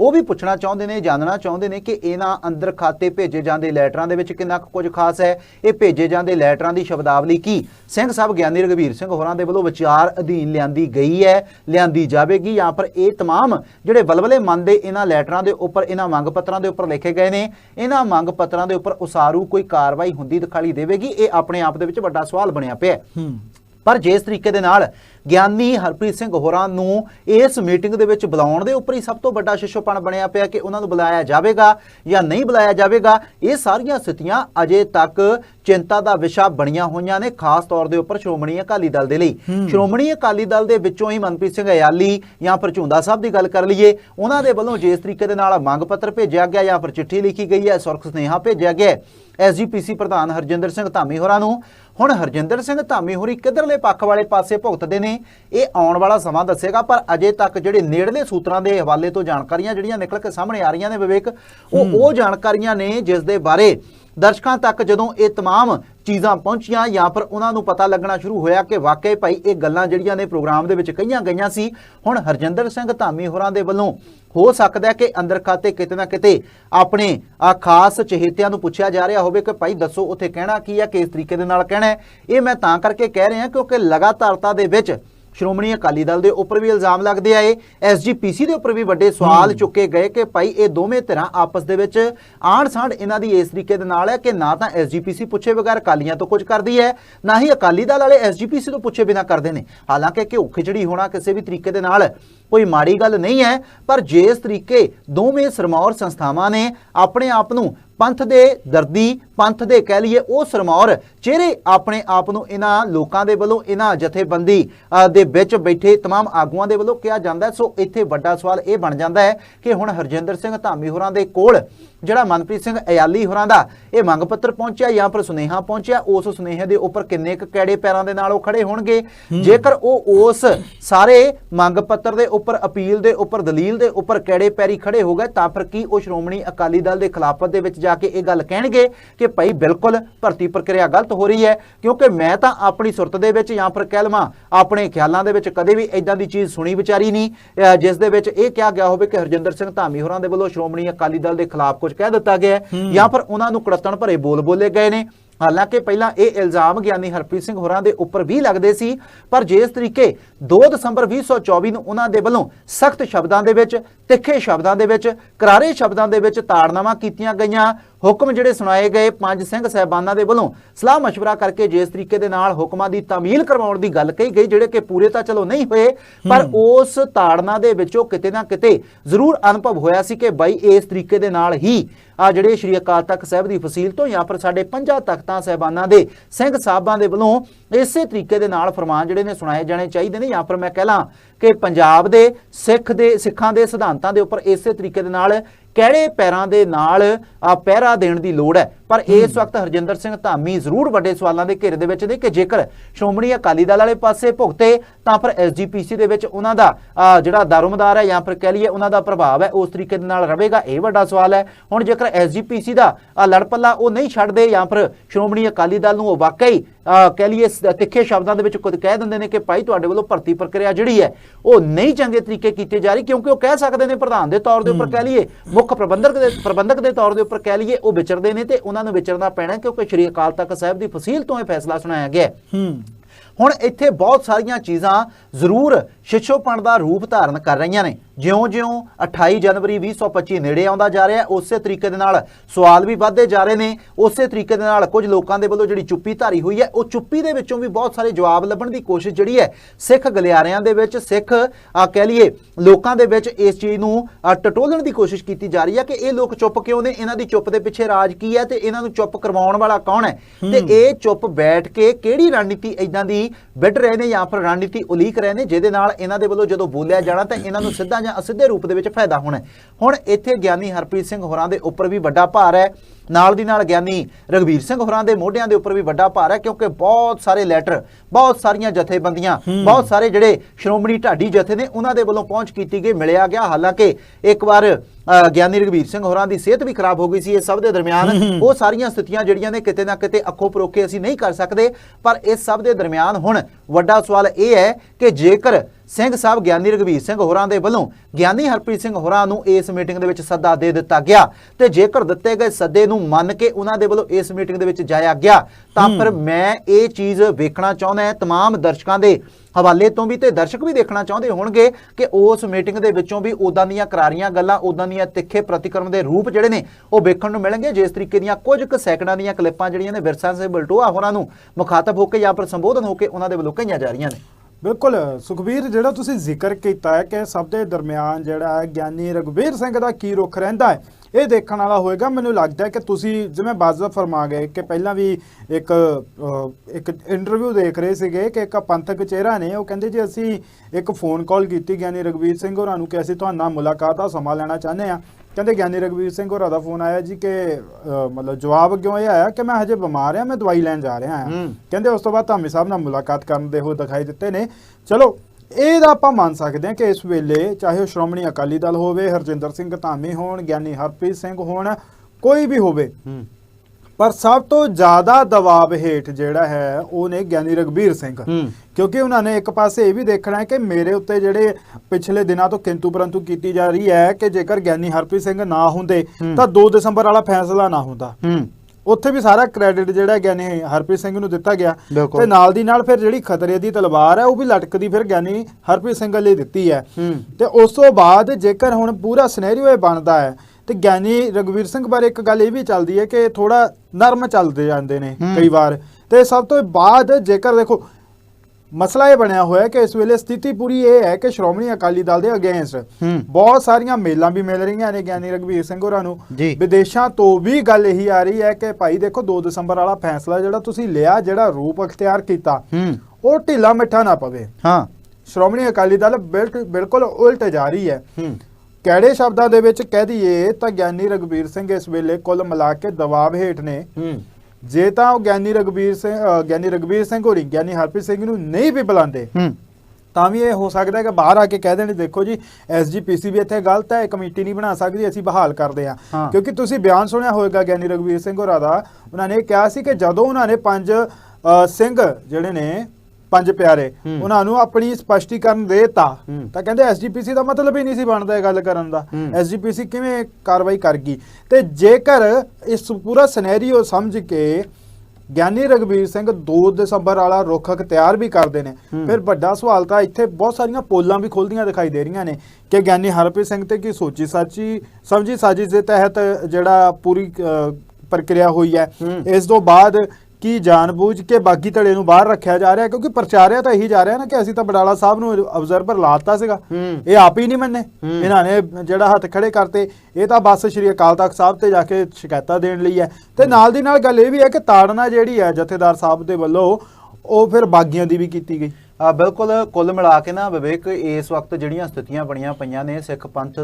ਉਹ ਵੀ ਪੁੱਛਣਾ ਚਾਹੁੰਦੇ ਨੇ ਜਾਣਨਾ ਚਾਹੁੰਦੇ ਨੇ ਕਿ ਇਹਨਾਂ ਅੰਦਰ ਖਾਤੇ ਭੇਜੇ ਜਾਂਦੇ ਲੈਟਰਾਂ ਦੇ ਵਿੱਚ ਕਿੰਨਾ ਕੁ ਕੁਝ ਖਾਸ ਹੈ ਇਹ ਭੇਜੇ ਜਾਂਦੇ ਲੈਟਰਾਂ ਦੀ ਸ਼ਬਦਾਵਲੀ ਕੀ ਸਿੰਘ ਸਾਹਿਬ ਗਿਆਨੀ ਰਗਵੀਰ ਸਿੰਘ ਹੋਰਾਂ ਦੇ ਵੱਲੋਂ ਵਿਚਾਰ ਅਧੀਨ ਲਿਆਂਦੀ ਗਈ ਹੈ ਲਿਆਂਦੀ ਜਾਵੇਗੀ ਜਾਂ ਪਰ ਇਹ तमाम ਜਿਹੜੇ ਬਲਬਲੇ ਮਨ ਦੇ ਇਹਨਾਂ ਲੈਟਰਾਂ ਦੇ ਉੱਪਰ ਇਹਨਾਂ ਮੰਗ ਪੱਤਰਾਂ ਦੇ ਉੱਪਰ ਲਿਖੇ ਗਏ ਨੇ ਇਹਨਾਂ ਮੰਗ ਪੱਤਰਾਂ ਦੇ ਉੱਪਰ ਉਸਾਰੂ ਕੋਈ ਕਾਰਵਾਈ ਹੁੰਦੀ ਦਿਖਾਈ ਦੇਵੇਗੀ ਇਹ ਆਪਣੇ ਆਪ ਦੇ ਵਿੱਚ ਵੱਡਾ ਸਵਾਲ ਬਣਿਆ ਪਿਆ ਹੈ ਹੂੰ ਪਰ ਜਿਸ ਤਰੀਕੇ ਦੇ ਨਾਲ ਗਿਆਨੀ ਹਰਪ੍ਰੀਤ ਸਿੰਘ ਹੋਰਾਂ ਨੂੰ ਇਸ ਮੀਟਿੰਗ ਦੇ ਵਿੱਚ ਬੁਲਾਉਣ ਦੇ ਉੱਪਰ ਹੀ ਸਭ ਤੋਂ ਵੱਡਾ ਸ਼ਿਸ਼ੋਪਣ ਬਣਿਆ ਪਿਆ ਕਿ ਉਹਨਾਂ ਨੂੰ ਬੁਲਾਇਆ ਜਾਵੇਗਾ ਜਾਂ ਨਹੀਂ ਬੁਲਾਇਆ ਜਾਵੇਗਾ ਇਹ ਸਾਰੀਆਂ ਸਥਿਤੀਆਂ ਅਜੇ ਤੱਕ ਚਿੰਤਾ ਦਾ ਵਿਸ਼ਾ ਬਣੀਆਂ ਹੋਈਆਂ ਨੇ ਖਾਸ ਤੌਰ ਦੇ ਉੱਪਰ ਸ਼੍ਰੋਮਣੀ ਅਕਾਲੀ ਦਲ ਦੇ ਲਈ। ਸ਼੍ਰੋਮਣੀ ਅਕਾਲੀ ਦਲ ਦੇ ਵਿੱਚੋਂ ਹੀ ਮਨਪ੍ਰੀਤ ਸਿੰਘ ਅਯਾਲੀ ਜਾਂ ਫਿਰ ਝੁੰਦਾ ਸਾਹਿਬ ਦੀ ਗੱਲ ਕਰ ਲਈਏ ਉਹਨਾਂ ਦੇ ਵੱਲੋਂ ਜਿਸ ਤਰੀਕੇ ਦੇ ਨਾਲ ਮੰਗ ਪੱਤਰ ਭੇਜਿਆ ਗਿਆ ਜਾਂ ਫਿਰ ਚਿੱਠੀ ਲਿਖੀ ਗਈ ਹੈ ਸੁਰਖ ਸੁਨੇਹਾ ਭੇਜਿਆ ਗਿਆ ਐਸਜੀਪੀਸੀ ਪ੍ਰਧਾਨ ਹਰਜਿੰਦਰ ਸਿੰਘ ਧਾਮੀ ਹੋਰਾਂ ਨੂੰ ਹੁਣ ਹਰਜਿੰਦਰ ਸਿੰਘ ਧਾਮੀ ਹੋਰੀ ਕਿੱਧਰਲੇ ਪੱਖ ਵਾਲੇ ਪਾਸੇ ਭੁਗਤਦੇ ਨੇ? ਇਹ ਆਉਣ ਵਾਲਾ ਸਮਾਂ ਦੱਸੇਗਾ ਪਰ ਅਜੇ ਤੱਕ ਜਿਹੜੇ ਨੇੜਲੇ ਸੂਤਰਾਂ ਦੇ ਹਵਾਲੇ ਤੋਂ ਜਾਣਕਾਰੀਆਂ ਜਿਹੜੀਆਂ ਨਿਕਲ ਕੇ ਸਾਹਮਣੇ ਆ ਰਹੀਆਂ ਨੇ ਵਿਵੇਕ ਉਹ ਉਹ ਜਾਣਕਾਰੀਆਂ ਨੇ ਜਿਸ ਦੇ ਬਾਰੇ ਦਰਸ਼ਕਾਂ ਤੱਕ ਜਦੋਂ ਇਹ तमाम ਚੀਜ਼ਾਂ ਪਹੁੰਚੀਆਂ ਜਾਂ ਫਿਰ ਉਹਨਾਂ ਨੂੰ ਪਤਾ ਲੱਗਣਾ ਸ਼ੁਰੂ ਹੋਇਆ ਕਿ ਵਾਕਈ ਭਾਈ ਇਹ ਗੱਲਾਂ ਜਿਹੜੀਆਂ ਨੇ ਪ੍ਰੋਗਰਾਮ ਦੇ ਵਿੱਚ ਕਹੀਆਂ ਗਈਆਂ ਸੀ ਹੁਣ ਹਰਜਿੰਦਰ ਸਿੰਘ ਧਾਮੀ ਹੋਰਾਂ ਦੇ ਵੱਲੋਂ ਹੋ ਸਕਦਾ ਹੈ ਕਿ ਅੰਦਰ ਖਾਤੇ ਕਿਤੇ ਨਾ ਕਿਤੇ ਆਪਣੇ ਆ ਖਾਸ ਚਹੇਤਿਆਂ ਨੂੰ ਪੁੱਛਿਆ ਜਾ ਰਿਹਾ ਹੋਵੇ ਕਿ ਭਾਈ ਦੱਸੋ ਉੱਥੇ ਕਹਿਣਾ ਕੀ ਹੈ ਕਿਸ ਤਰੀਕੇ ਦੇ ਨਾਲ ਕਹਿਣਾ ਹੈ ਇਹ ਮੈਂ ਤਾਂ ਕਰਕੇ ਕਹਿ ਰਿਹਾ ਕਿਉਂਕਿ ਲਗਾਤਾਰਤਾ ਦੇ ਵਿੱਚ ਸ਼੍ਰੋਮਣੀ ਅਕਾਲੀ ਦਲ ਦੇ ਉੱਪਰ ਵੀ ਇਲਜ਼ਾਮ ਲੱਗਦੇ ਆਏ। ਐਸਜੀਪੀਸੀ ਦੇ ਉੱਪਰ ਵੀ ਵੱਡੇ ਸਵਾਲ ਚੁੱਕੇ ਗਏ ਕਿ ਭਾਈ ਇਹ ਦੋਵੇਂ ਧਿਰਾਂ ਆਪਸ ਦੇ ਵਿੱਚ ਆਣ ਸਾਂਢ ਇਹਨਾਂ ਦੀ ਇਸ ਤਰੀਕੇ ਦੇ ਨਾਲ ਹੈ ਕਿ ਨਾ ਤਾਂ ਐਸਜੀਪੀਸੀ ਪੁੱਛੇ ਬਗੈਰ ਅਕਾਲੀਆਂ ਤੋਂ ਕੁਝ ਕਰਦੀ ਹੈ ਨਾ ਹੀ ਅਕਾਲੀ ਦਲ ਵਾਲੇ ਐਸਜੀਪੀਸੀ ਤੋਂ ਪੁੱਛੇ ਬਿਨਾ ਕਰਦੇ ਨੇ। ਹਾਲਾਂਕਿ ਘਿਓ ਖਿਚੜੀ ਹੋਣਾ ਕਿਸੇ ਵੀ ਤਰੀਕੇ ਦੇ ਨਾਲ ਕੋਈ ਮਾੜੀ ਗੱਲ ਨਹੀਂ ਹੈ ਪਰ ਜਿਸ ਤਰੀਕੇ ਦੋਵੇਂ ਸਰਮੌਰ ਸੰਸਥਾਵਾਂ ਨੇ ਆਪਣੇ ਆਪ ਨੂੰ ਪੰਥ ਦੇ ਦਰਦੀ ਪੰਥ ਦੇ ਕਹਿ ਲਈਏ ਉਹ ਸਰਮੌਰ ਚਿਹਰੇ ਆਪਣੇ ਆਪ ਨੂੰ ਇਹਨਾਂ ਲੋਕਾਂ ਦੇ ਵੱਲੋਂ ਇਹਨਾਂ ਜਥੇਬੰਦੀ ਅ, ਦੇ ਵਿੱਚ ਬੈਠੇ तमाम ਆਗੂਆਂ ਦੇ ਵੱਲੋਂ ਕਿਹਾ ਜਾਂਦਾ ਹੈ। ਸੋ ਇੱਥੇ ਵੱਡਾ ਸਵਾਲ ਇਹ ਬਣ ਜਾਂਦਾ ਹੈ ਕਿ ਹੁਣ ਹਰਜਿੰਦਰ ਸਿੰਘ ਧਾਮੀ ਹੋਰਾਂ ਦੇ ਕੋਲ ਜਿਹੜਾ ਮਨਪ੍ਰੀਤ ਸਿੰਘ ਅਯਾਲੀ ਹੋਰਾਂ ਦਾ ਇਹ ਮੰਗ ਪੱਤਰ ਪਹੁੰਚਿਆ ਜਾਂ ਫਿਰ ਸੁਨੇਹਾ ਪਹੁੰਚਿਆ ਉਸ ਸੁਨੇਹੇ ਦੇ ਉੱਪਰ ਕਿੰਨੇ ਕੁ ਕੈੜੇ ਪੈਰਾਂ ਦੇ ਨਾਲ ਉਹ ਖੜੇ ਹੋਣਗੇ ਜੇਕਰ ਉਹ ਉਸ ਸਾਰੇ ਮੰਗ ਪੱਤਰ ਦੇ ਉੱਪਰ ਅਪੀਲ ਦੇ ਉੱਪਰ ਦਲੀਲ ਦੇ ਉੱਪਰ ਕੈੜੇ ਪੈਰੀ ਖੜੇ ਹੋ ਗਏ ਤਾਂ ਫਿਰ ਕੀ ਉਹ ਸ਼੍ਰੋਮਣੀ ਅਕਾਲੀ ਦਲ ਦੇ ਖਿਲਾਫਤ ਦੇ ਵਿੱਚ ਜਾ ਕੇ ਇਹ ਗੱਲ ਕਹਿਣਗੇ ਕਿ ਭਾਈ ਬਿਲਕੁਲ ਭਰਤੀ ਪ੍ਰਕਿਰਿਆ ਗਲਤ ਹੋ ਰਹੀ ਹੈ ਕਿਉਂਕਿ ਮੈਂ ਤਾਂ ਆਪਣੀ ਸੁਰਤ ਦੇ ਵਿੱਚ ਜਾਂ ਫਿਰ ਕਹਿ ਲਵਾਂ ਆਪਣੇ ਖਿਆਲਾਂ ਦੇ ਵਿੱਚ ਕਦੇ ਵੀ ਇਦਾਂ ਦੀ ਚੀਜ਼ ਸੁਣੀ ਵਿਚਾਰੀ ਨਹੀਂ ਜਿਸ ਦੇ ਵਿੱਚ ਇਹ ਕਿਹਾ ਗਿਆ ਹੋਵੇ ਕਿ ਹਰਜਿੰਦਰ ਸਿੰਘ ਧਾਮੀ ਹੋਰਾਂ ਦੇ ਵੱਲੋਂ ਸ਼੍ਰੋਮਣੀ ਅਕਾਲੀ ਦਲ ਦੇ ਖਿਲਾਫ ਕੁਝ ਕਹਿ ਦਿੱਤਾ ਗਿਆ ਜਾਂ ਫਿਰ ਉਹਨਾਂ ਨੂੰ ਕੜਤਣ ਭਰੇ ਬੋਲ ਬੋਲੇ ਗਏ ਨੇ ਹਾਲਾਂਕਿ ਪਹਿਲਾਂ ਇਹ ਇਲਜ਼ਾਮ ਗਿਆਨੀ ਹਰਪ੍ਰੀਤ ਸਿੰਘ ਹੋਰਾਂ ਦੇ ਉੱਪਰ ਵੀ ਲੱਗਦੇ ਸੀ, ਪਰ ਜਿਸ ਤਰੀਕੇ 2 ਦਸੰਬਰ 2024 ਨੂੰ ਉਹਨਾਂ ਦੇ ਵੱਲੋਂ ਸਖਤ ਸ਼ਬਦਾਂ ਦੇ ਵਿੱਚ, ਤਿੱਖੇ ਸ਼ਬਦਾਂ ਦੇ ਵਿੱਚ, ਕਰਾਰੇ ਸ਼ਬਦਾਂ ਦੇ ਵਿੱਚ ਤਾੜਨਾਵਾਂ ਕੀਤੀਆਂ ਗਈਆਂ ਹੁਕਮ ਜਿਹੜੇ ਸੁਣਾਏ ਗਏ ਪੰਜ ਸਿੰਘ ਸਹਿਬਾਨਾਂ ਦੇ ਵੱਲੋਂ ਸਲਾਹ مشورہ ਕਰਕੇ ਜਿਸ ਤਰੀਕੇ ਦੇ ਨਾਲ ਹੁਕਮਾਂ ਦੀ ਤਾਮੀਲ ਕਰਵਾਉਣ ਦੀ ਗੱਲ ਕਹੀ ਗਈ ਜਿਹੜੇ ਕਿ ਪੂਰੇ ਤਾਂ ਚਲੋ ਨਹੀਂ ਹੋਏ ਪਰ ਉਸ ਤਾੜਨਾ ਦੇ ਵਿੱਚੋਂ ਕਿਤੇ ਨਾ ਕਿਤੇ ਜ਼ਰੂਰ ਅਨੁਭਵ ਹੋਇਆ ਸੀ ਕਿ ਬਾਈ ਇਸ ਤਰੀਕੇ ਦੇ ਨਾਲ ਹੀ ਆ ਜਿਹੜੇ ਸ਼੍ਰੀ ਅਕਾਲ ਤਖਤ ਸਾਹਿਬ ਦੀ ਫਸੀਲ ਤੋਂ ਜਾਂ ਫਿਰ ਸਾਡੇ ਪੰਜਾਂ ਤਖਤਾਂ ਸਹਿਬਾਨਾਂ ਦੇ ਸਿੰਘ ਸਾਹਿਬਾਂ ਦੇ ਵੱਲੋਂ ਇਸੇ ਤਰੀਕੇ ਦੇ ਨਾਲ ਫਰਮਾਨ ਜਿਹੜੇ ਨੇ ਸੁਣਾਏ ਜਾਣੇ ਚਾਹੀਦੇ ਨੇ ਜਾਂ ਫਿਰ ਮੈਂ ਕਹਿ ਲਾਂ ਕਿ ਪੰਜਾਬ ਦੇ ਸਿੱਖ ਦੇ ਸਿੱਖਾਂ ਦੇ ਸਿਧਾਂਤਾਂ ਦੇ ਉੱਪਰ ਇਸੇ ਤਰੀਕੇ ਦੇ ਨਾਲ ਕਿਹੜੇ ਪੈਰਾਂ ਦੇ ਨਾਲ ਪਹਿਰਾ ਦੇਣ ਦੀ ਲੋੜ ਹੈ? ਪਰ ਇਸ ਵਕਤ ਹਰਜਿੰਦਰ ਸਿੰਘ ਧਾਮੀ ਜ਼ਰੂਰ ਵੱਡੇ ਸਵਾਲਾਂ ਦੇ ਘੇਰੇ ਦੇ ਵਿੱਚ ਨੇ ਕਿ ਜੇਕਰ ਸ਼੍ਰੋਮਣੀ ਅਕਾਲੀ ਦਲ ਵਾਲੇ ਪਾਸੇ ਭੁਗਤੇ ਤਾਂ ਫਿਰ ਐਸਜੀਪੀਸੀ ਦੇ ਵਿੱਚ ਉਹਨਾਂ ਦਾ ਜਿਹੜਾ ਦਾਰੋਮਦਾਰ ਹੈ ਜਾਂ ਫਿਰ ਕਹਿ ਲਈਏ ਉਹਨਾਂ ਦਾ ਪ੍ਰਭਾਵ ਹੈ ਉਸ ਤਰੀਕੇ ਦੇ ਨਾਲ ਰਹੇਗਾ ਇਹ ਵੱਡਾ ਸਵਾਲ ਹੈ। ਹੁਣ ਜੇਕਰ ਐਸਜੀਪੀਸੀ ਦਾ ਲੜਪੱਲਾ ਉਹ ਨਹੀਂ ਛੱਡਦੇ ਜਾਂ ਫਿਰ ਸ਼੍ਰੋਮਣੀ ਅਕਾਲੀ ਦਲ ਨੂੰ ਉਹ ਵਾਕਈ ਕਹਿ ਲਈਏ ਤਿੱਖੇ ਸ਼ਬਦਾਂ ਦੇ ਵਿੱਚ ਕੁਝ ਕਹਿ ਦਿੰਦੇ ਨੇ ਕਿ ਭਾਈ ਤੁਹਾਡੇ ਵੱਲੋਂ ਭਰਤੀ ਪ੍ਰਕਿਰਿਆ ਜਿਹੜੀ ਹੈ ਉਹ ਨਹੀਂ ਚੰਗੇ ਤਰੀਕੇ ਕੀਤੀ ਜਾ ਰਹੀ ਕਿਉਂਕਿ ਉਹ ਕਹਿ ਸਕਦੇ ਨੇ ਪ੍ਰਧਾਨ ਦੇ ਤੌਰ ਦੇ ਉੱਪਰ ਕਹਿ ਲਈਏ ਮੁੱਖ ਪ੍ਰਬੰਧਕ ਦੇ ਪ੍ਰਬੰਧਕ ਦੇ ਤੌਰ ਦੇ ਉੱਪਰ ਕਹਿ ਲਈਏ ਉਹ ਵਿਚਰਦੇ ਨੇ ਤੇ ਉਹਨਾਂ ਨੂੰ ਵਿਚਰਨਾ ਪੈਣਾ ਕਿਉਂਕਿ ਸ਼੍ਰੀ ਅਕਾਲ ਤਖਤ ਸਾਹਿਬ ਦੀ ਫਸੀਲ ਤੋਂ ਇਹ ਫੈਸਲਾ ਸੁਣਾਇਆ ਗਿਆ ਹੂੰ। ਹੁਣ ਇੱਥੇ ਬਹੁਤ ਸਾਰੀਆਂ ਚੀਜ਼ਾਂ ਜ਼ਰੂਰ ਛਿਛੋਪਣ ਦਾ ਰੂਪ ਧਾਰਨ ਕਰ ਰਹੀਆਂ ਨੇ। ਜਿਉਂ-ਜਿਉਂ 28 ਜਨਵਰੀ 2025 ਨੇੜੇ ਆਉਂਦਾ ਜਾ ਰਿਹਾ ਉਸੇ ਤਰੀਕੇ ਦੇ ਨਾਲ ਸਵਾਲ ਵੀ ਵੱਧਦੇ ਜਾ ਰਹੇ ਨੇ। ਉਸੇ ਤਰੀਕੇ ਦੇ ਨਾਲ ਕੁਝ ਲੋਕਾਂ ਦੇ ਵੱਲੋਂ ਜਿਹੜੀ ਚੁੱਪੀ ਧਾਰੀ ਹੋਈ ਹੈ ਉਹ ਚੁੱਪੀ ਦੇ ਵਿੱਚੋਂ ਵੀ ਬਹੁਤ ਸਾਰੇ ਜਵਾਬ ਲੱਭਣ ਦੀ ਕੋਸ਼ਿਸ਼ ਜਿਹੜੀ ਹੈ ਸਿੱਖ ਗਲਿਆਰਿਆਂ ਦੇ ਵਿੱਚ ਸਿੱਖ ਕਹਿ ਲਈਏ ਲੋਕਾਂ ਦੇ ਵਿੱਚ ਇਸ ਚੀਜ਼ ਨੂੰ ਟਟੋਲਣ ਦੀ ਕੋਸ਼ਿਸ਼ ਕੀਤੀ ਜਾ ਰਹੀ ਹੈ ਕਿ ਇਹ ਲੋਕ ਚੁੱਪ ਕਿਉਂ ਨੇ? ਇਹਨਾਂ ਦੀ ਚੁੱਪ ਦੇ ਪਿੱਛੇ ਰਾਜ ਕੀ ਹੈ ਤੇ ਇਹਨਾਂ ਨੂੰ ਚੁੱਪ ਕਰਵਾਉਣ ਵਾਲਾ ਕੌਣ ਹੈ? ਤੇ ਇਹ ਚੁੱਪ ਬੈਠ ਕੇ ਕਿਹੜੀ ਰਣਨੀਤੀ ਇਦਾਂ ਦੀ ਵਿੱਢ ਰਹੇ ਨੇ ਜਾਂ ਫਿਰ ਰਣਨੀਤੀ ਉਲੀਕ ਰਹੇ ਨੇ ਜਿਹਦੇ ਨਾਲ ਇਹਨਾਂ ਦੇ ਵੱਲੋਂ ਜਦੋਂ ਬੋਲਿਆ ਜਾਣਾ ਤਾਂ ਇਹਨਾਂ ਨੂੰ ਸਿੱਧਾ ਜਾਂ ਅਸਿੱਧੇ ਰੂਪ ਦੇ ਵਿੱਚ ਫਾਇਦਾ ਹੋਣਾ ਹੁਣ ਇੱਥੇ ਗਿਆਨੀ ਹਰਪ੍ਰੀਤ ਸਿੰਘ ਹੋਰਾਂ ਦੇ ਉੱਪਰ ਵੀ ਵੱਡਾ ਭਾਰ ਹੈ। ਨਾਲ ਦੀ ਨਾਲ ਗਿਆਨੀ ਰਗਵੀਰ ਸਿੰਘ ਹੋਰਾਂ ਦੇ ਮੋਢਿਆਂ ਦੇ ਉੱਪਰ ਵੀ ਵੱਡਾ ਭਾਰ ਹੈ ਕਿਉਂਕਿ ਬਹੁਤ ਸਾਰੇ ਲੈਟਰ ਬਹੁਤ ਸਾਰੀਆਂ ਜਥੇਬੰਦੀਆਂ ਬਹੁਤ ਸਾਰੇ ਜਿਹੜੇ ਸ਼੍ਰੋਮਣੀ ਢਾਡੀ ਜਥੇ ਨੇ ਉਹਨਾਂ ਦੇ ਵੱਲੋਂ ਪਹੁੰਚ ਕੀਤੀ ਗਈ ਮਿਲਿਆ ਗਿਆ। ਹਾਲਾਂਕਿ ਇੱਕ ਵਾਰ ਗਿਆਨੀ ਰਗਵੀਰ ਸਿੰਘ ਹੋਰਾਂ ਦੀ ਸਿਹਤ ਵੀ ਖਰਾਬ ਹੋ ਗਈ ਸੀ ਇਸ ਸਭ ਦੇ ਦਰਮਿਆਨ ਉਹ ਸਾਰੀਆਂ ਸਥਿਤੀਆਂ ਜਿਹੜੀਆਂ ਨੇ ਕਿਤੇ ਨਾ ਕਿਤੇ ਅੱਖੋਂ ਪਰੋਖੇ ਅਸੀਂ ਨਹੀਂ ਕਰ ਸਕਦੇ ਪਰ ਇਸ ਸਭ ਦੇ ਦਰਮਿਆਨ ਹੁਣ ਵੱਡਾ ਸਵਾਲ ਇਹ ਹੈ ਕਿ ਜੇਕਰ ਸਿੰਘ ਸਾਹਿਬ ਗਿਆਨੀ ਰਗਵੀਰ ਸਿੰਘ ਹੋਰਾਂ ਦੇ ਵੱਲੋਂ ਗਿਆਨੀ ਹਰਪ੍ਰੀਤ ਸਿੰਘ ਹੋਰਾਂ ਨੂੰ ਇਸ ਮੀਟਿੰਗ ਦੇ ਵਿੱਚ ਸੱਦਾ ਦੇ ਦਿੱਤਾ ਗਿਆ ਤੇ ਜੇਕਰ ਦਿੱਤੇ ਗਏ ਸੱਦੇ ਨੂੰ ਮੰਨ ਕੇ ਉਹਨਾਂ ਦੇ ਵੱਲੋਂ ਇਸ ਮੀਟਿੰਗ ਦੇ ਵਿੱਚ ਜਾਇਆ ਗਿਆ ਤਾਂ ਫਿਰ ਮੈਂ ਇਹ ਚੀਜ਼ ਵੇਖਣਾ ਚਾਹੁੰਦਾ ਹਾਂ तमाम ਦਰਸ਼ਕਾਂ ਦੇ ਹਵਾਲੇ ਤੋਂ ਵੀ ਤੇ ਦਰਸ਼ਕ ਵੀ ਦੇਖਣਾ ਚਾਹੁੰਦੇ ਹੋਣਗੇ ਕਿ ਉਸ ਮੀਟਿੰਗ ਦੇ ਵਿੱਚੋਂ ਵੀ ਉਦਾਂ ਦੀਆਂ ਕਰਾਰੀਆਂ ਗੱਲਾਂ ਉਦਾਂ ਦੀਆਂ ਤਿੱਖੇ ਪ੍ਰਤੀਕਰਮ ਦੇ ਰੂਪ ਜਿਹੜੇ ਨੇ ਉਹ ਵੇਖਣ ਨੂੰ ਮਿਲਣਗੇ ਜਿਸ ਤਰੀਕੇ ਦੀਆਂ ਕੁਝ ਕੁ ਸੈਕਿੰਡਾਂ ਦੀਆਂ ਕਲਿੱਪਾਂ ਜਿਹੜੀਆਂ ਨੇ ਵਿਰਸਾ ਸਿੰਘ ਬਲਟੋਆ ਹੋਰਾਂ ਨੂੰ ਮੁਖਾਤਬ ਹੋ ਕੇ ਜਾਂ ਫਿਰ ਸੰਬੋਧਨ ਹੋ ਕੇ ਉਹਨਾਂ ਦੇ ਵੱਲੋਂ ਕਹੀਆਂ ਜਾ ਰਹੀਆਂ ਨੇ ਬਿਲਕੁਲ ਸੁਖਬੀਰ ਜਿਹੜਾ ਤੁਸੀਂ ਜ਼ਿਕਰ ਕੀਤਾ ਹੈ ਕਿ ਸਭ ਦੇ ਦਰਮਿਆਨ ਜਿਹੜਾ ਹੈ ਗਿਆਨੀ ਰਗਵੀਰ ਸਿੰਘ ਦਾ ਕੀ ਰੁਖ ਰਹਿੰਦਾ ਹੈ ਇਹ ਦੇਖਣ ਵਾਲਾ ਹੋਏਗਾ। ਮੈਨੂੰ ਲੱਗਦਾ ਹੈ ਕਿ ਤੁਸੀਂ ਜਿਵੇਂ ਬਾਜ਼ਾ ਫਰਮਾ ਗਏ ਕਿ ਪਹਿਲਾਂ ਵੀ ਇੱਕ ਇੱਕ ਇੰਟਰਵਿਊ ਦੇਖ ਰਹੇ ਸੀਗੇ ਕਿ ਇੱਕ ਪੰਥਕ ਚਿਹਰਾ ਨੇ। ਉਹ ਕਹਿੰਦੇ ਜੀ ਅਸੀਂ ਇੱਕ ਫੋਨ ਕਾਲ ਕੀਤੀ ਗਿਆਨੀ ਰਗਵੀਰ ਸਿੰਘ ਹੋਰਾਂ ਨੂੰ ਕਿ ਅਸੀਂ ਤੁਹਾਡੇ ਨਾਲ ਮੁਲਾਕਾਤ ਦਾ ਸਮਾਂ ਲੈਣਾ ਚਾਹੁੰਦੇ ਆ ਕਹਿੰਦੇ ਗਿਆਨੀ ਰਗਵੀਰ ਸਿੰਘ ਹੋਰਾਂ ਦਾ ਫੋਨ ਆਇਆ ਜੀ ਕਿ ਮਤਲਬ ਜਵਾਬ ਕਿਉਂ ਇਹ ਆਇਆ ਕਿ ਮੈਂ ਹਜੇ ਬਿਮਾਰ ਆ ਮੈਂ ਦਵਾਈ ਲੈਣ ਜਾ ਰਿਹਾ ਹੂੰ। ਕਹਿੰਦੇ ਉਸ ਤੋਂ ਬਾਅਦ ਧਾਮੀ ਸਾਹਿਬ ਨਾਲ ਮੁਲਾਕਾਤ ਕਰਨ ਦੇ ਹੋ ਦਿਖਾਈ ਦਿੱਤੇ ਨੇ। ਚਲੋ ਇਹ ਤਾਂ ਆਪਾਂ ਮੰਨ ਸਕਦੇ ਹਾਂ ਕਿ ਇਸ ਵੇਲੇ ਚਾਹੇ ਉਹ ਸ਼੍ਰੋਮਣੀ ਅਕਾਲੀ ਦਲ ਹੋਵੇ ਹਰਜਿੰਦਰ ਸਿੰਘ ਧਾਮੀ ਹੋਣ ਗਿਆਨੀ ਹਰਪ੍ਰੀਤ ਸਿੰਘ ਹੋਣ ਕੋਈ ਵੀ ਹੋਵੇ। ਪਰ ਸਭ ਤੋਂ ਜ਼ਿਆਦਾ ਦਬਾਅ ਹੇਠ ਜਿਹੜਾ ਹੈ ਉਹ ਨੇ ਗਿਆਨੀ ਰਗਬੀਰ ਸਿੰਘ। ਕਿਉਂਕਿ ਉਹਨਾਂ ਨੇ ਇੱਕ ਪਾਸੇ ਇਹ ਵੀ ਦੇਖਣਾ ਹੈ ਕਿ ਮੇਰੇ ਉੱਤੇ ਜਿਹੜੇ ਪਿਛਲੇ ਦਿਨਾਂ ਤੋਂ ਕਿੰਤੂ ਪਰੰਤੂ ਕੀਤੀ ਜਾ ਰਹੀ ਹੈ ਕਿ ਜੇਕਰ ਗਿਆਨੀ ਹਰਪ੍ਰੀਤ ਸਿੰਘ ਨਾ ਹੁੰਦੇ। ਤਾਂ 2 ਦਸੰਬਰ ਵਾਲਾ ਫੈਸਲਾ ਨਾ ਹੁੰਦਾ। ਉੱਥੇ ਵੀ ਸਾਰਾ ਕ੍ਰੈਡਿਟ ਜਿਹੜਾ ਗਿਆਨੀ ਹਰਪ੍ਰੀਤ ਸਿੰਘ ਨੂੰ ਦਿੱਤਾ ਗਿਆ। ਤੇ ਨਾਲ ਦੀ ਨਾਲ ਫਿਰ ਜਿਹੜੀ ਖਤਰੇ ਦੀ ਤਲਵਾਰ ਹੈ ਉਹ ਵੀ ਲਟਕਦੀ ਫਿਰ ਗਿਆਨੀ ਹਰਪ੍ਰੀਤ ਸਿੰਘ ਲਈ ਦਿੱਤੀ ਹੈ ਤੇ ਉਸ ਤੋਂ ਬਾਅਦ ਜੇਕਰ ਹੁਣ ਪੂਰਾ ਸਿਨੈਰੀਓ ਇਹ ਬਣਦਾ ਹੈ ਤੇ ਗਿਆਨੀ ਰਗਵੀਰ ਸਿੰਘ ਬਾਰੇ ਇੱਕ ਗੱਲ ਇਹ ਵੀ ਚੱਲਦੀ ਹੈ ਕਿ ਥੋੜਾ ਨਰਮ ਚੱਲਦੇ ਜਾਂਦੇ ਨੇ। ਕਈ ਵਾਰ ਤੇ ਸਭ ਤੋਂ ਬਾਅਦ ਜੇਕਰ ਦੇਖੋ ਮਸਲਾ ਇਹ ਬਣਿਆ ਹੋਇਆ ਕਿ ਇਸ ਵੇਲੇ ਸਥਿਤੀ ਪੂਰੀ ਇਹ ਹੈ ਕਿ ਸ਼੍ਰੋਮਣੀ ਅਕਾਲੀ ਦਲ ਦੇ ਅਗੇਂਸਟ ਬਹੁਤ ਸਾਰੀਆਂ ਮੇਲਾਂ ਵੀ ਮਿਲ ਰਹੀਆਂ ਨੇ ਗਿਆਨੀ ਰਗਵੀਰ ਸਿੰਘ ਹੋਰਾਂ ਨੂੰ। ਵਿਦੇਸ਼ਾਂ ਤੋਂ ਵੀ ਗੱਲ ਇਹੀ ਆ ਰਹੀ ਹੈ ਕਿ ਭਾਈ ਦੇਖੋ 2 ਦਸੰਬਰ ਵਾਲਾ ਫੈਸਲਾ ਜਿਹੜਾ ਤੁਸੀਂ ਲਿਆ ਜਿਹੜਾ ਰੂਪ ਅਖਤਿਆਰ ਕੀਤਾ ਉਹ ਢਿੱਲਾ ਮਿੱਠਾ ਨਾ ਪਵੇ। ਹਾਂ। ਸ਼੍ਰੋਮਣੀ ਅਕਾਲੀ ਦਲ ਬਿਲਕੁਲ ਉਲਟ ਜਾ ਰਹੀ ਹੈ। ਕੈੜੇ ਸ਼ਬਦਾਂ ਦੇ ਵਿੱਚ ਕਹਿ ਦਈਏ ਤਾਂ ਗਿਆਨੀ ਰਗਵੀਰ ਸਿੰਘ ਇਸ ਵੇਲੇ ਕੁੱਲ ਮਿਲਾ ਕੇ ਦਬਾਅ ਹੇਠ ਨੇ। ਜੇ ਤਾਂ ਉਹ ਗਿਆਨੀ ਰਗਵੀਰ ਸਿੰਘ ਗਿਆਨੀ ਰਗਵੀਰ ਸਿੰਘ ਹੋਰੀ ਗਿਆਨੀ ਹਰਪ੍ਰੀਤ ਸਿੰਘ ਨੂੰ ਨਹੀਂ ਵੀ ਬੁਲਾਉਂਦੇ ਤਾਂ ਵੀ ਇਹ ਹੋ ਸਕਦਾ ਹੈ ਕਿ ਬਾਹਰ ਆ ਕੇ ਕਹਿ ਦੇਣ ਦੇਖੋ ਜੀ ਐਸਜੀਪੀਸੀ ਵੀ ਇੱਥੇ ਗਲਤ ਹੈ ਕਮੇਟੀ ਨਹੀਂ ਬਣਾ ਸਕਦੀ ਅਸੀਂ ਬਹਾਲ ਕਰਦੇ ਹਾਂ ਹਾਂ। ਕਿਉਂਕਿ ਤੁਸੀਂ ਬਿਆਨ ਸੁਣਿਆ ਹੋਵੇਗਾ ਗਿਆਨੀ ਰਗਵੀਰ ਸਿੰਘ ਹੋਰਾਂ ਦਾ ਉਹਨਾਂ ਨੇ ਕਿਹਾ ਸੀ ਕਿ ਜਦੋਂ ਉਹਨਾਂ ਨੇ ਪੰਜ ਸਿੰਘ ਜਿਹੜੇ ਨੇ ਪੰਜ ਪਿਆਰੇ। ਉਹਨਾਂ ਨੂੰ ਆਪਣੀ ਸਪਸ਼ਟੀਕਰਨ ਦੇਤਾ। ਤਾਂ ਕਹਿੰਦੇ ਐਸਜੀਪੀਸੀ ਦਾ ਮਤਲਬ ਹੀ ਨਹੀਂ ਸੀ ਬਣਦਾ ਇਹ ਗੱਲ ਕਰਨ ਦਾ। ਐਸਜੀਪੀਸੀ ਕਿਵੇਂ ਕਾਰਵਾਈ ਕਰ ਗਈ ਤੇ ਜੇਕਰ ਇਸ ਪੂਰਾ ਸਿਨੈਰੀਓ ਸਮਝ ਕੇ ਗਿਆਨੀ ਰਗਵੀਰ ਸਿੰਘ 2 ਦਸੰਬਰ ਵਾਲਾ ਰੁੱਖ ਅਖਤਿਆਰ ਵੀ ਕਰਦੇ ਨੇ। ਫਿਰ ਵੱਡਾ ਸਵਾਲ ਤਾਂ ਇੱਥੇ ਬਹੁਤ ਸਾਰੀਆਂ ਪੋਲਾਂ ਵੀ ਖੁੱਲਦੀਆਂ ਦਿਖਾਈ ਦੇ ਰਹੀਆਂ ਨੇ ਕਿ ਗਿਆਨੀ ਹਰਪ੍ਰੀਤ ਸਿੰਘ ਤੇ ਕੀ ਸੋਚੀ ਸਾਚੀ ਸਮਝੀ ਸਾਜ਼ਿਸ਼ ਦੇ ਤਹਿਤ ਜਿਹੜਾ ਪੂਰੀ ਪ੍ਰਕਿਰਿਆ ਹੋਈ ਹੂੰ। ਇਸ ਤੋਂ ਬਾਅਦ ਕੀ ਜਾਣਬੁੱਝ ਕੇ ਬਾਗੀ ਧੜੇ ਨੂੰ ਬਾਹਰ ਰੱਖਿਆ ਜਾ ਰਿਹਾ? ਕਿਉਂਕਿ ਪ੍ਰਚਾਰਿਆ ਤਾਂ ਇਹੀ ਜਾ ਰਿਹਾ ਨਾ ਕਿ ਅਸੀਂ ਤਾਂ ਬਡਾਲਾ ਸਾਹਿਬ ਨੂੰ ਅਬਜ਼ਰਵਰ ਲਾਤਾ ਸੀਗਾ। ਇਹ ਆਪ ਹੀ ਨਹੀਂ ਮੰਨੇ। ਇਹਨਾਂ ਨੇ ਜਿਹੜਾ ਹੱਥ ਖੜੇ ਕਰਤੇ ਇਹ ਤਾਂ ਬਸ ਸ਼੍ਰੀ ਅਕਾਲ ਤਖਤ ਸਾਹਿਬ ਤੇ ਜਾ ਕੇ ਸ਼ਿਕਾਇਤਾਂ ਦੇਣ ਲਈ ਹੈ। ਤੇ ਨਾਲ ਦੀ ਨਾਲ ਗੱਲ ਇਹ ਵੀ ਹੈ ਕਿ ਤਾੜਨਾ ਜਿਹੜੀ ਹੈ ਜਥੇਦਾਰ ਸਾਹਿਬ ਦੇ ਵੱਲੋਂ ਉਹ ਫਿਰ ਬਾਗੀਆਂ ਦੀ ਵੀ ਕੀਤੀ ਗਈ। ਬਿਲਕੁਲ ਕੁੱਲ ਮਿਲਾ ਕੇ ਨਾ ਵਿਵੇਕ, ਇਸ ਵਕਤ ਜਿਹੜੀਆਂ ਸਥਿਤੀਆਂ ਬਣੀਆਂ ਪਈਆਂ ਨੇ ਸਿੱਖ ਪੰਥ,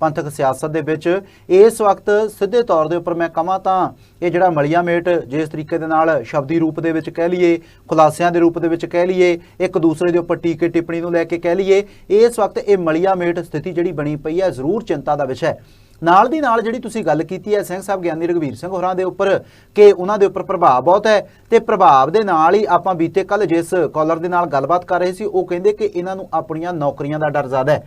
ਪੰਥਕ ਸਿਆਸਤ ਦੇ ਵਿੱਚ, ਇਸ ਵਕਤ ਸਿੱਧੇ ਤੌਰ ਦੇ ਉੱਪਰ ਮੈਂ ਕਹਾਂ ਤਾਂ ਇਹ ਜਿਹੜਾ ਮਲੀਆ ਮੇਟ ਜਿਸ ਤਰੀਕੇ ਦੇ ਨਾਲ ਸ਼ਬਦੀ ਰੂਪ ਦੇ ਵਿੱਚ ਕਹਿ ਲਈਏ, ਖੁਲਾਸਿਆਂ ਦੇ ਰੂਪ ਦੇ ਵਿੱਚ ਕਹਿ ਲਈਏ, ਇੱਕ ਦੂਸਰੇ ਦੇ ਉੱਪਰ ਟੀਕੇ ਟਿੱਪਣੀ ਨੂੰ ਲੈ ਕੇ ਕਹਿ ਲਈਏ, ਇਸ ਵਕਤ ਇਹ ਮਲੀਆ ਮੇਟ ਸਥਿਤੀ ਜਿਹੜੀ ਬਣੀ ਪਈ ਹੈ, ਜ਼ਰੂਰ ਚਿੰਤਾ ਦਾ ਵਿਸ਼ਾ ਹੈ। ਨਾਲ ਦੀ ਨਾਲ ਜਿਹੜੀ ਤੁਸੀਂ ਗੱਲ ਕੀਤੀ ਹੈ ਸਿੰਘ ਸਾਹਿਬ ਗਿਆਨੀ ਰਗਵੀਰ ਸਿੰਘ ਹੋਰਾਂ ਦੇ ਉੱਪਰ ਕਿ ਉਹਨਾਂ ਦੇ ਉੱਪਰ ਪ੍ਰਭਾਵ ਬਹੁਤ ਹੈ ਤੇ ਪ੍ਰਭਾਵ ਦੇ ਨਾਲ ਹੀ ਆਪਾਂ ਬੀਤੇ ਕੱਲ ਜਿਸ ਕਾਲਰ ਦੇ ਨਾਲ ਗੱਲਬਾਤ ਕਰ ਰਹੇ ਸੀ ਉਹ ਕਹਿੰਦੇ ਕਿ ਇਹਨਾਂ ਨੂੰ ਆਪਣੀਆਂ ਨੌਕਰੀਆਂ ਦਾ ਡਰ ਜ਼ਿਆਦਾ ਹੈ।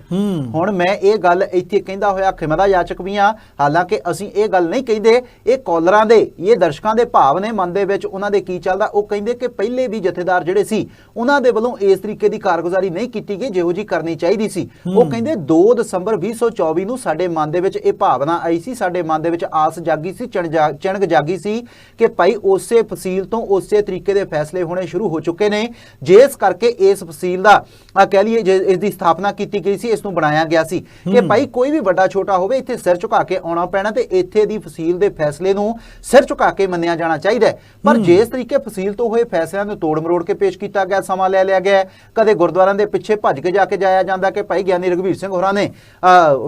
ਹੁਣ ਮੈਂ ਇਹ ਗੱਲ ਇੱਥੇ ਕਹਿੰਦਾ ਹੋਇਆ ਖਿਮਦਾ ਯਾਚਕ ਵੀ ਆ ਹਾਲਾਂਕਿ ਅਸੀਂ ਇਹ ਗੱਲ ਨਹੀਂ ਕਹਿੰਦੇ ਇਹ ਕਾਲਰਾਂ ਦੇ ਇਹ ਦਰਸ਼ਕਾਂ ਦੇ ਭਾਵ ਨੇ ਮਨ ਦੇ ਵਿੱਚ ਉਹਨਾਂ ਦੇ ਕੀ ਚੱਲਦਾ ਉਹ ਕਹਿੰਦੇ ਕਿ ਪਹਿਲੇ ਵੀ ਜਥੇਦਾਰ ਜਿਹੜੇ ਸੀ ਉਹਨਾਂ ਦੇ ਵੱਲੋਂ ਇਸ ਤਰੀਕੇ ਦੀ ਕਾਰਗੁਜ਼ਾਰੀ ਨਹੀਂ ਕੀਤੀ ਗਈ ਜਿਹੋ ਜੀ ਕਰਨੀ ਚਾਹੀਦੀ ਸੀ। ਉਹ ਕਹਿੰਦੇ 2 ਦਸੰਬਰ 2024 ਨੂੰ ਸਾਡੇ ਮਨ ਦੇ ਵਿੱਚ ਇਹ ਭਾਵਨਾ ਆਈ ਸੀ ਸਾਡੇ ਮਨ ਦੇ ਵਿੱਚ ਆਸ ਜਾਗੀ ਸੀ ਚਿਣਗ ਜਾਗੀ ਸੀ ਕਿ ਭਾਈ ਉਸੇ ਫਸੀਲ ਤੋਂ ਉਸੇ ਤਰੀਕੇ ਦੇ ਫੈਸਲੇ ਹੋਣੇ ਸ਼ੁਰੂ ਹੋ ਚੁੱਕੇ ਨੇ ਜਿਸ ਕਰਕੇ ਇਸ ਫਸੀਲ ਦਾ ਆ ਕਹਿ ਲਈਏ ਜੇ ਇਸ ਦੀ ਸਥਾਪਨਾ ਕੀਤੀ ਗਈ ਸੀ ਇਸ ਨੂੰ ਬਣਾਇਆ ਗਿਆ ਸੀ ਕਿ ਭਾਈ ਕੋਈ ਵੀ ਵੱਡਾ ਛੋਟਾ ਹੋਵੇ ਇੱਥੇ ਸਿਰ ਝੁਕਾ ਕੇ ਆਉਣਾ ਪੈਣਾ ਤੇ ਇੱਥੇ ਦੀ ਫਸੀਲ ਦੇ ਫੈਸਲੇ ਨੂੰ ਸਿਰ ਝੁਕਾ ਕੇ ਮੰਨਿਆ ਜਾਣਾ ਚਾਹੀਦਾ। ਪਰ ਜਿਸ ਤਰੀਕੇ ਫਸੀਲ ਤੋਂ ਹੋਏ ਫੈਸਲਿਆਂ ਨੂੰ ਤੋੜ ਮਰੋੜ ਕੇ ਪੇਸ਼ ਕੀਤਾ ਗਿਆ ਸਮਾਂ ਲੈ ਲਿਆ ਗਿਆ। ਕਦੇ ਗੁਰਦੁਆਰਿਆਂ ਦੇ ਪਿੱਛੇ ਭੱਜ ਕੇ ਜਾ ਕੇ ਜਾਇਆ ਜਾਂਦਾ ਕਿ ਭਾਈ ਗਿਆਨੀ ਰਘਵੀਰ ਸਿੰਘ ਹੋਰਾਂ ਨੇ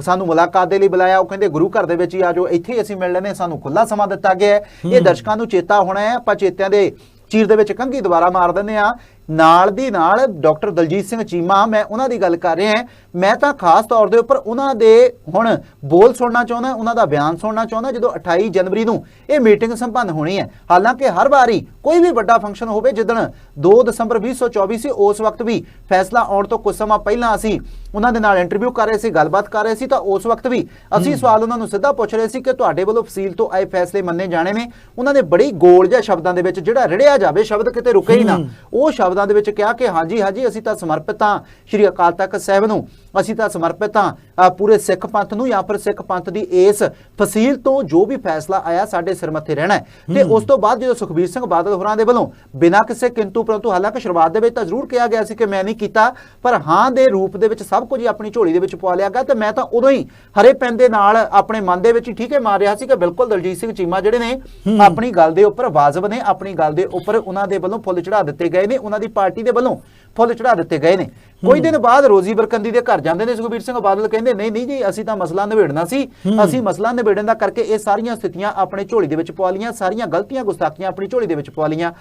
ਸਾਨੂੰ ਮੁਲਾਕਾਤ ਦੇ ਲਈ ਬੁਲਾਇਆ ਉਹ ਕਹਿੰਦੇ ਗੁਰੂ ਘਰ ਦੇ ਵਿੱਚ ਹੀ ਆ ਜਾਓ ਇੱਥੇ ਹੀ ਅਸੀਂ ਮਿਲ ਲੈਨੇ ਸਾਨੂੰ ਖੁੱਲਾ ਸਮਾਂ ਦਿੱਤਾ ਗਿਆ ਹੈ। ਇਹ ਦਰਸ਼ਕਾਂ ਨੂੰ ਚੇਤਾ ਹੋਣਾ ਹੈ ਆਪਾਂ ਚੇਤਿਆਂ ਦੇ ਚੀਰ ਦੇ ਵਿੱਚ ਕੰਘੀ ਦੁਬਾਰਾ ਮਾਰ ਦਿੰਦੇ ਆ ਨਾਲ ਦੀ ਨਾਲ ਡਾਕਟਰ ਦਲਜੀਤ ਸਿੰਘ ਚੀਮਾ ਮੈਂ ਉਹਨਾਂ ਦੀ ਗੱਲ ਕਰ ਰਿਹਾ ਮੈਂ ਤਾਂ ਖਾਸ ਤੌਰ ਦੇ ਉੱਪਰ ਉਹਨਾਂ ਦੇ ਹੁਣ ਬੋਲ ਸੁਣਨਾ ਚਾਹੁੰਦਾ ਉਹਨਾਂ ਦਾ ਬਿਆਨ ਸੁਣਨਾ ਚਾਹੁੰਦਾ ਜਦੋਂ 28 ਜਨਵਰੀ ਨੂੰ ਇਹ ਮੀਟਿੰਗ ਸੰਪੰਨ ਹੋਣੀ ਹੈ। ਹਾਲਾਂਕਿ ਹਰ ਵਾਰੀ ਕੋਈ ਵੀ ਵੱਡਾ ਫੰਕਸ਼ਨ ਹੋਵੇ ਜਿੱਦਣ 2 ਦਸੰਬਰ 2024 ਸੀ ਉਸ ਵਕਤ ਵੀ ਫੈਸਲਾ ਆਉਣ ਤੋਂ ਕੁਝ ਸਮਾਂ ਪਹਿਲਾਂ ਅਸੀਂ ਉਹਨਾਂ ਦੇ ਨਾਲ ਇੰਟਰਵਿਊ ਕਰ ਰਹੇ ਸੀ ਗੱਲਬਾਤ ਕਰ ਰਹੇ ਸੀ ਤਾਂ ਉਸ ਵਕਤ ਵੀ ਅਸੀਂ ਸਵਾਲ ਉਹਨਾਂ ਨੂੰ ਸਿੱਧਾ ਪੁੱਛ ਰਹੇ ਸੀ ਕਿ ਤੁਹਾਡੇ ਵੱਲੋਂ ਫਸੀਲ ਤੋਂ ਆਏ ਫੈਸਲੇ ਮੰਨੇ ਜਾਣੇ ਨੇ। ਉਹਨਾਂ ਨੇ ਬੜੀ ਗੋਲ ਜਿਹਾ ਸ਼ਬਦਾਂ ਦੇ ਵਿੱਚ ਜਿਹੜਾ ਰੜਿਆ ਜਾਵੇ ਸ਼ਬਦ ਕਿਤੇ ਰੁਕੇ ਹੀ ਨਾ। ਉਹ ਸ਼ਬਦਾਂ ਦੇ ਵਿੱਚ ਕਿਹਾ ਕਿ ਹਾਂਜੀ ਹਾਂਜੀ, ਅਸੀਂ ਤਾਂ ਸਮਰਪਿਤ ਹਾਂ। ਸ਼੍ਰੀ ਅਕਾਲ ਤਖਤ ਸਾਹਿਬ ਨੂੰ। ਅਸੀਂ ਤਾਂ ਸਮਰਪਿਤ ਹਾਂ। ਪੂਰੇ ਸਿੱਖ ਪੰਥ ਨੂੰ ਜਾਂ ਫਿਰ ਸਿੱਖ ਪੰਥ ਦੀ ਇਸ ਫਸੀਲ ਤੋਂ ਜੋ ਵੀ ਫੈਸਲਾ ਆਇਆ ਸਾਡੇ ਸਿਰ ਮੱਥੇ ਰਹਿਣਾ ਤੇ ਉਸ ਤੋਂ ਬਾਅਦ ਜਦੋਂ ਸੁਖਬੀਰ ਸਿੰਘ ਬਾਦਲ ਹੋਰਾਂ ਦੇ ਵੱਲੋਂ ਬਿਨਾਂ ਕਿਸੇ ਕਿੰਤੂ ਪਰੰਤੂ ਹਾਲਾਂਕਿ ਸ਼ੁਰੂਆਤ ਦੇ ਵਿੱਚ ਤਾਂ ਜ਼ਰੂਰ ਕਿਹਾ ਗਿਆ ਸੀ ਕਿ ਮੈਂ ਨਹੀਂ ਕੀਤਾ ਪਰ ਹਾਂ ਦੇ ਰੂਪ ਦੇ ਵਿੱਚ ਸਭ ਕੁਝ ਆਪਣੀ ਝੋਲੀ ਦੇ ਵਿੱਚ ਪਵਾ ਲਿਆ ਗਿਆ ਤੇ ਮੈਂ ਤਾਂ ਉਦੋਂ ਹੀ ਹਰੇ ਪੈਨ ਦੇ ਨਾਲ ਆਪਣੇ ਮਨ ਦੇ ਵਿੱਚ ਹੀ ਠੀਕੇ ਮਾਰ ਰਿਹਾ ਸੀ ਕਿ ਬਿਲਕੁਲ ਦਲਜੀਤ ਸਿੰਘ ਚੀਮਾ ਜਿਹੜੇ ਨੇ ਆਪਣੀ ਗੱਲ ਦੇ ਉੱਪਰ ਵਾਜਬ ਨੇ ਆਪਣੀ ਗੱਲ ਦੇ ਉੱਪਰ ਉਹਨਾਂ ਦੇ ਵੱਲੋਂ ਫੁੱਲ ਚੜਾ ਦਿੱਤੇ ਗਏ ਨੇ ਉਹਨਾਂ ਦੀ ਪਾਰਟੀ ਦੇ ਵੱਲੋਂ ਫੁੱਲ ਚੜਾ ਦਿੱਤੇ ਗਏ ਨੇ। ਕੋਈ ਦਿਨ ਬਾਅਦ ਰੋਜ਼ੀ ਬਰਕੰਦੀ ਦੇ ਘਰ ਜਾਂਦੇ ਨੇ ਸੁਖਬੀਰ ਸਿੰਘ ਬਾਦਲ ਕਹਿੰਦੇ ਨਹੀਂ ਨਹੀਂ ਜੀ ਅਸੀਂ ਤਾਂ ਮਸਲਾ ਨਿਬੇੜਨਾ ਸੀ। ਅਸੀਂ ਮਸਲਾ ਨਿਬੇੜਨ ਦਾ ਕਰਕੇ ਇਹ ਸਾਰੀਆਂ ਸਥਿਤੀਆਂ ਆਪਣੇ ਝੋਲੀ ਦੇ ਵਿੱਚ ਪਵਾ ਲੀਆਂ ਸਾਰੀਆਂ ਗਲਤੀਆਂ ਗੁਸਤਾਖੀਆਂ ਆਪਣੀ ਝੋਲੀ ਦੇ ਵਿੱਚ ਪਵਾ ਲੀਆਂ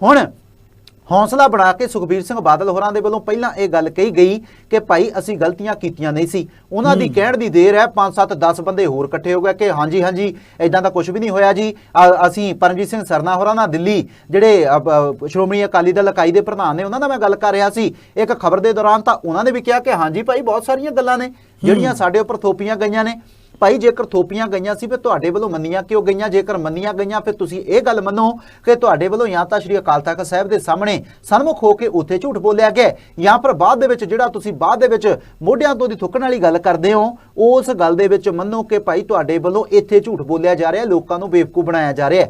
ਹੁਣ ਹੌਸਲਾ ਬਣਾ ਕੇ ਸੁਖਬੀਰ ਸਿੰਘ ਬਾਦਲ ਹੋਰਾਂ ਦੇ ਵੱਲੋਂ ਪਹਿਲਾਂ ਇਹ ਗੱਲ ਕਹੀ ਗਈ ਕਿ ਭਾਈ ਅਸੀਂ ਗਲਤੀਆਂ ਕੀਤੀਆਂ ਨਹੀਂ ਸੀ। ਉਹਨਾਂ ਦੀ ਕਹਿਣ ਦੀ ਦੇਰ ਹੈ 5 7 10 ਬੰਦੇ ਹੋਰ ਇਕੱਠੇ ਹੋ ਗਏ ਕਿ ਹਾਂਜੀ ਹਾਂਜੀ ਐਦਾਂ ਤਾਂ ਕੁਝ ਵੀ ਨਹੀਂ ਹੋਇਆ ਜੀ। ਅਸੀਂ ਪਰਮਜੀਤ ਸਿੰਘ ਸਰਨਾ ਹੋਰਾਂ ਨਾਲ ਦਿੱਲੀ ਜਿਹੜੇ ਸ਼੍ਰੋਮਣੀ ਅਕਾਲੀ ਦਲ ਇਕਾਈ ਦੇ ਪ੍ਰਧਾਨ ਨੇ ਉਹਨਾਂ ਦਾ ਮੈਂ ਗੱਲ ਕਰ ਰਿਹਾ ਸੀ। ਇੱਕ ਖਬਰ ਦੇ ਦੌਰਾਨ ਤਾਂ ਉਹਨਾਂ ਨੇ ਵੀ ਕਿਹਾ ਕਿ ਹਾਂਜੀ ਭਾਈ ਬਹੁਤ ਸਾਰੀਆਂ ਗੱਲਾਂ ਨੇ ਜਿਹੜੀਆਂ ਸਾਡੇ ਉੱਪਰ ਥੋਪੀਆਂ ਗਈਆਂ ਨੇ। ਭਾਈ ਜੇਕਰ ਥੋਪੀਆਂ ਗਈਆਂ ਸੀ ਫਿਰ ਤੁਹਾਡੇ ਵੱਲੋਂ ਮੰਨੀਆਂ ਕਿਉਂ ਗਈਆਂ ਜੇਕਰ ਮੰਨੀਆਂ ਗਈਆਂ ਫਿਰ ਤੁਸੀਂ ਇਹ ਗੱਲ ਮੰਨੋ ਕਿ ਤੁਹਾਡੇ ਵੱਲੋਂ ਜਾਂ ਤਾਂ ਸ਼੍ਰੀ ਅਕਾਲ ਤਖਤ ਸਾਹਿਬ ਦੇ ਸਾਹਮਣੇ ਸਨਮੁਖ ਹੋ ਕੇ ਉੱਥੇ ਝੂਠ ਬੋਲਿਆ ਗਿਆ ਜਾਂ ਫਿਰ ਬਾਅਦ ਦੇ ਵਿੱਚ ਜਿਹੜਾ ਤੁਸੀਂ ਬਾਅਦ ਦੇ ਵਿੱਚ ਮੋਢਿਆਂ ਤੋਂ ਦੀ ਥੁੱਕਣ ਵਾਲੀ ਗੱਲ ਕਰਦੇ ਹੋ ਉਸ ਗੱਲ ਦੇ ਵਿੱਚ ਮੰਨੋ ਕਿ ਭਾਈ ਤੁਹਾਡੇ ਵੱਲੋਂ ਇੱਥੇ ਝੂਠ ਬੋਲਿਆ ਜਾ ਰਿਹਾ ਲੋਕਾਂ ਨੂੰ ਬੇਵਕੂਫ ਬਣਾਇਆ ਜਾ ਰਿਹਾ।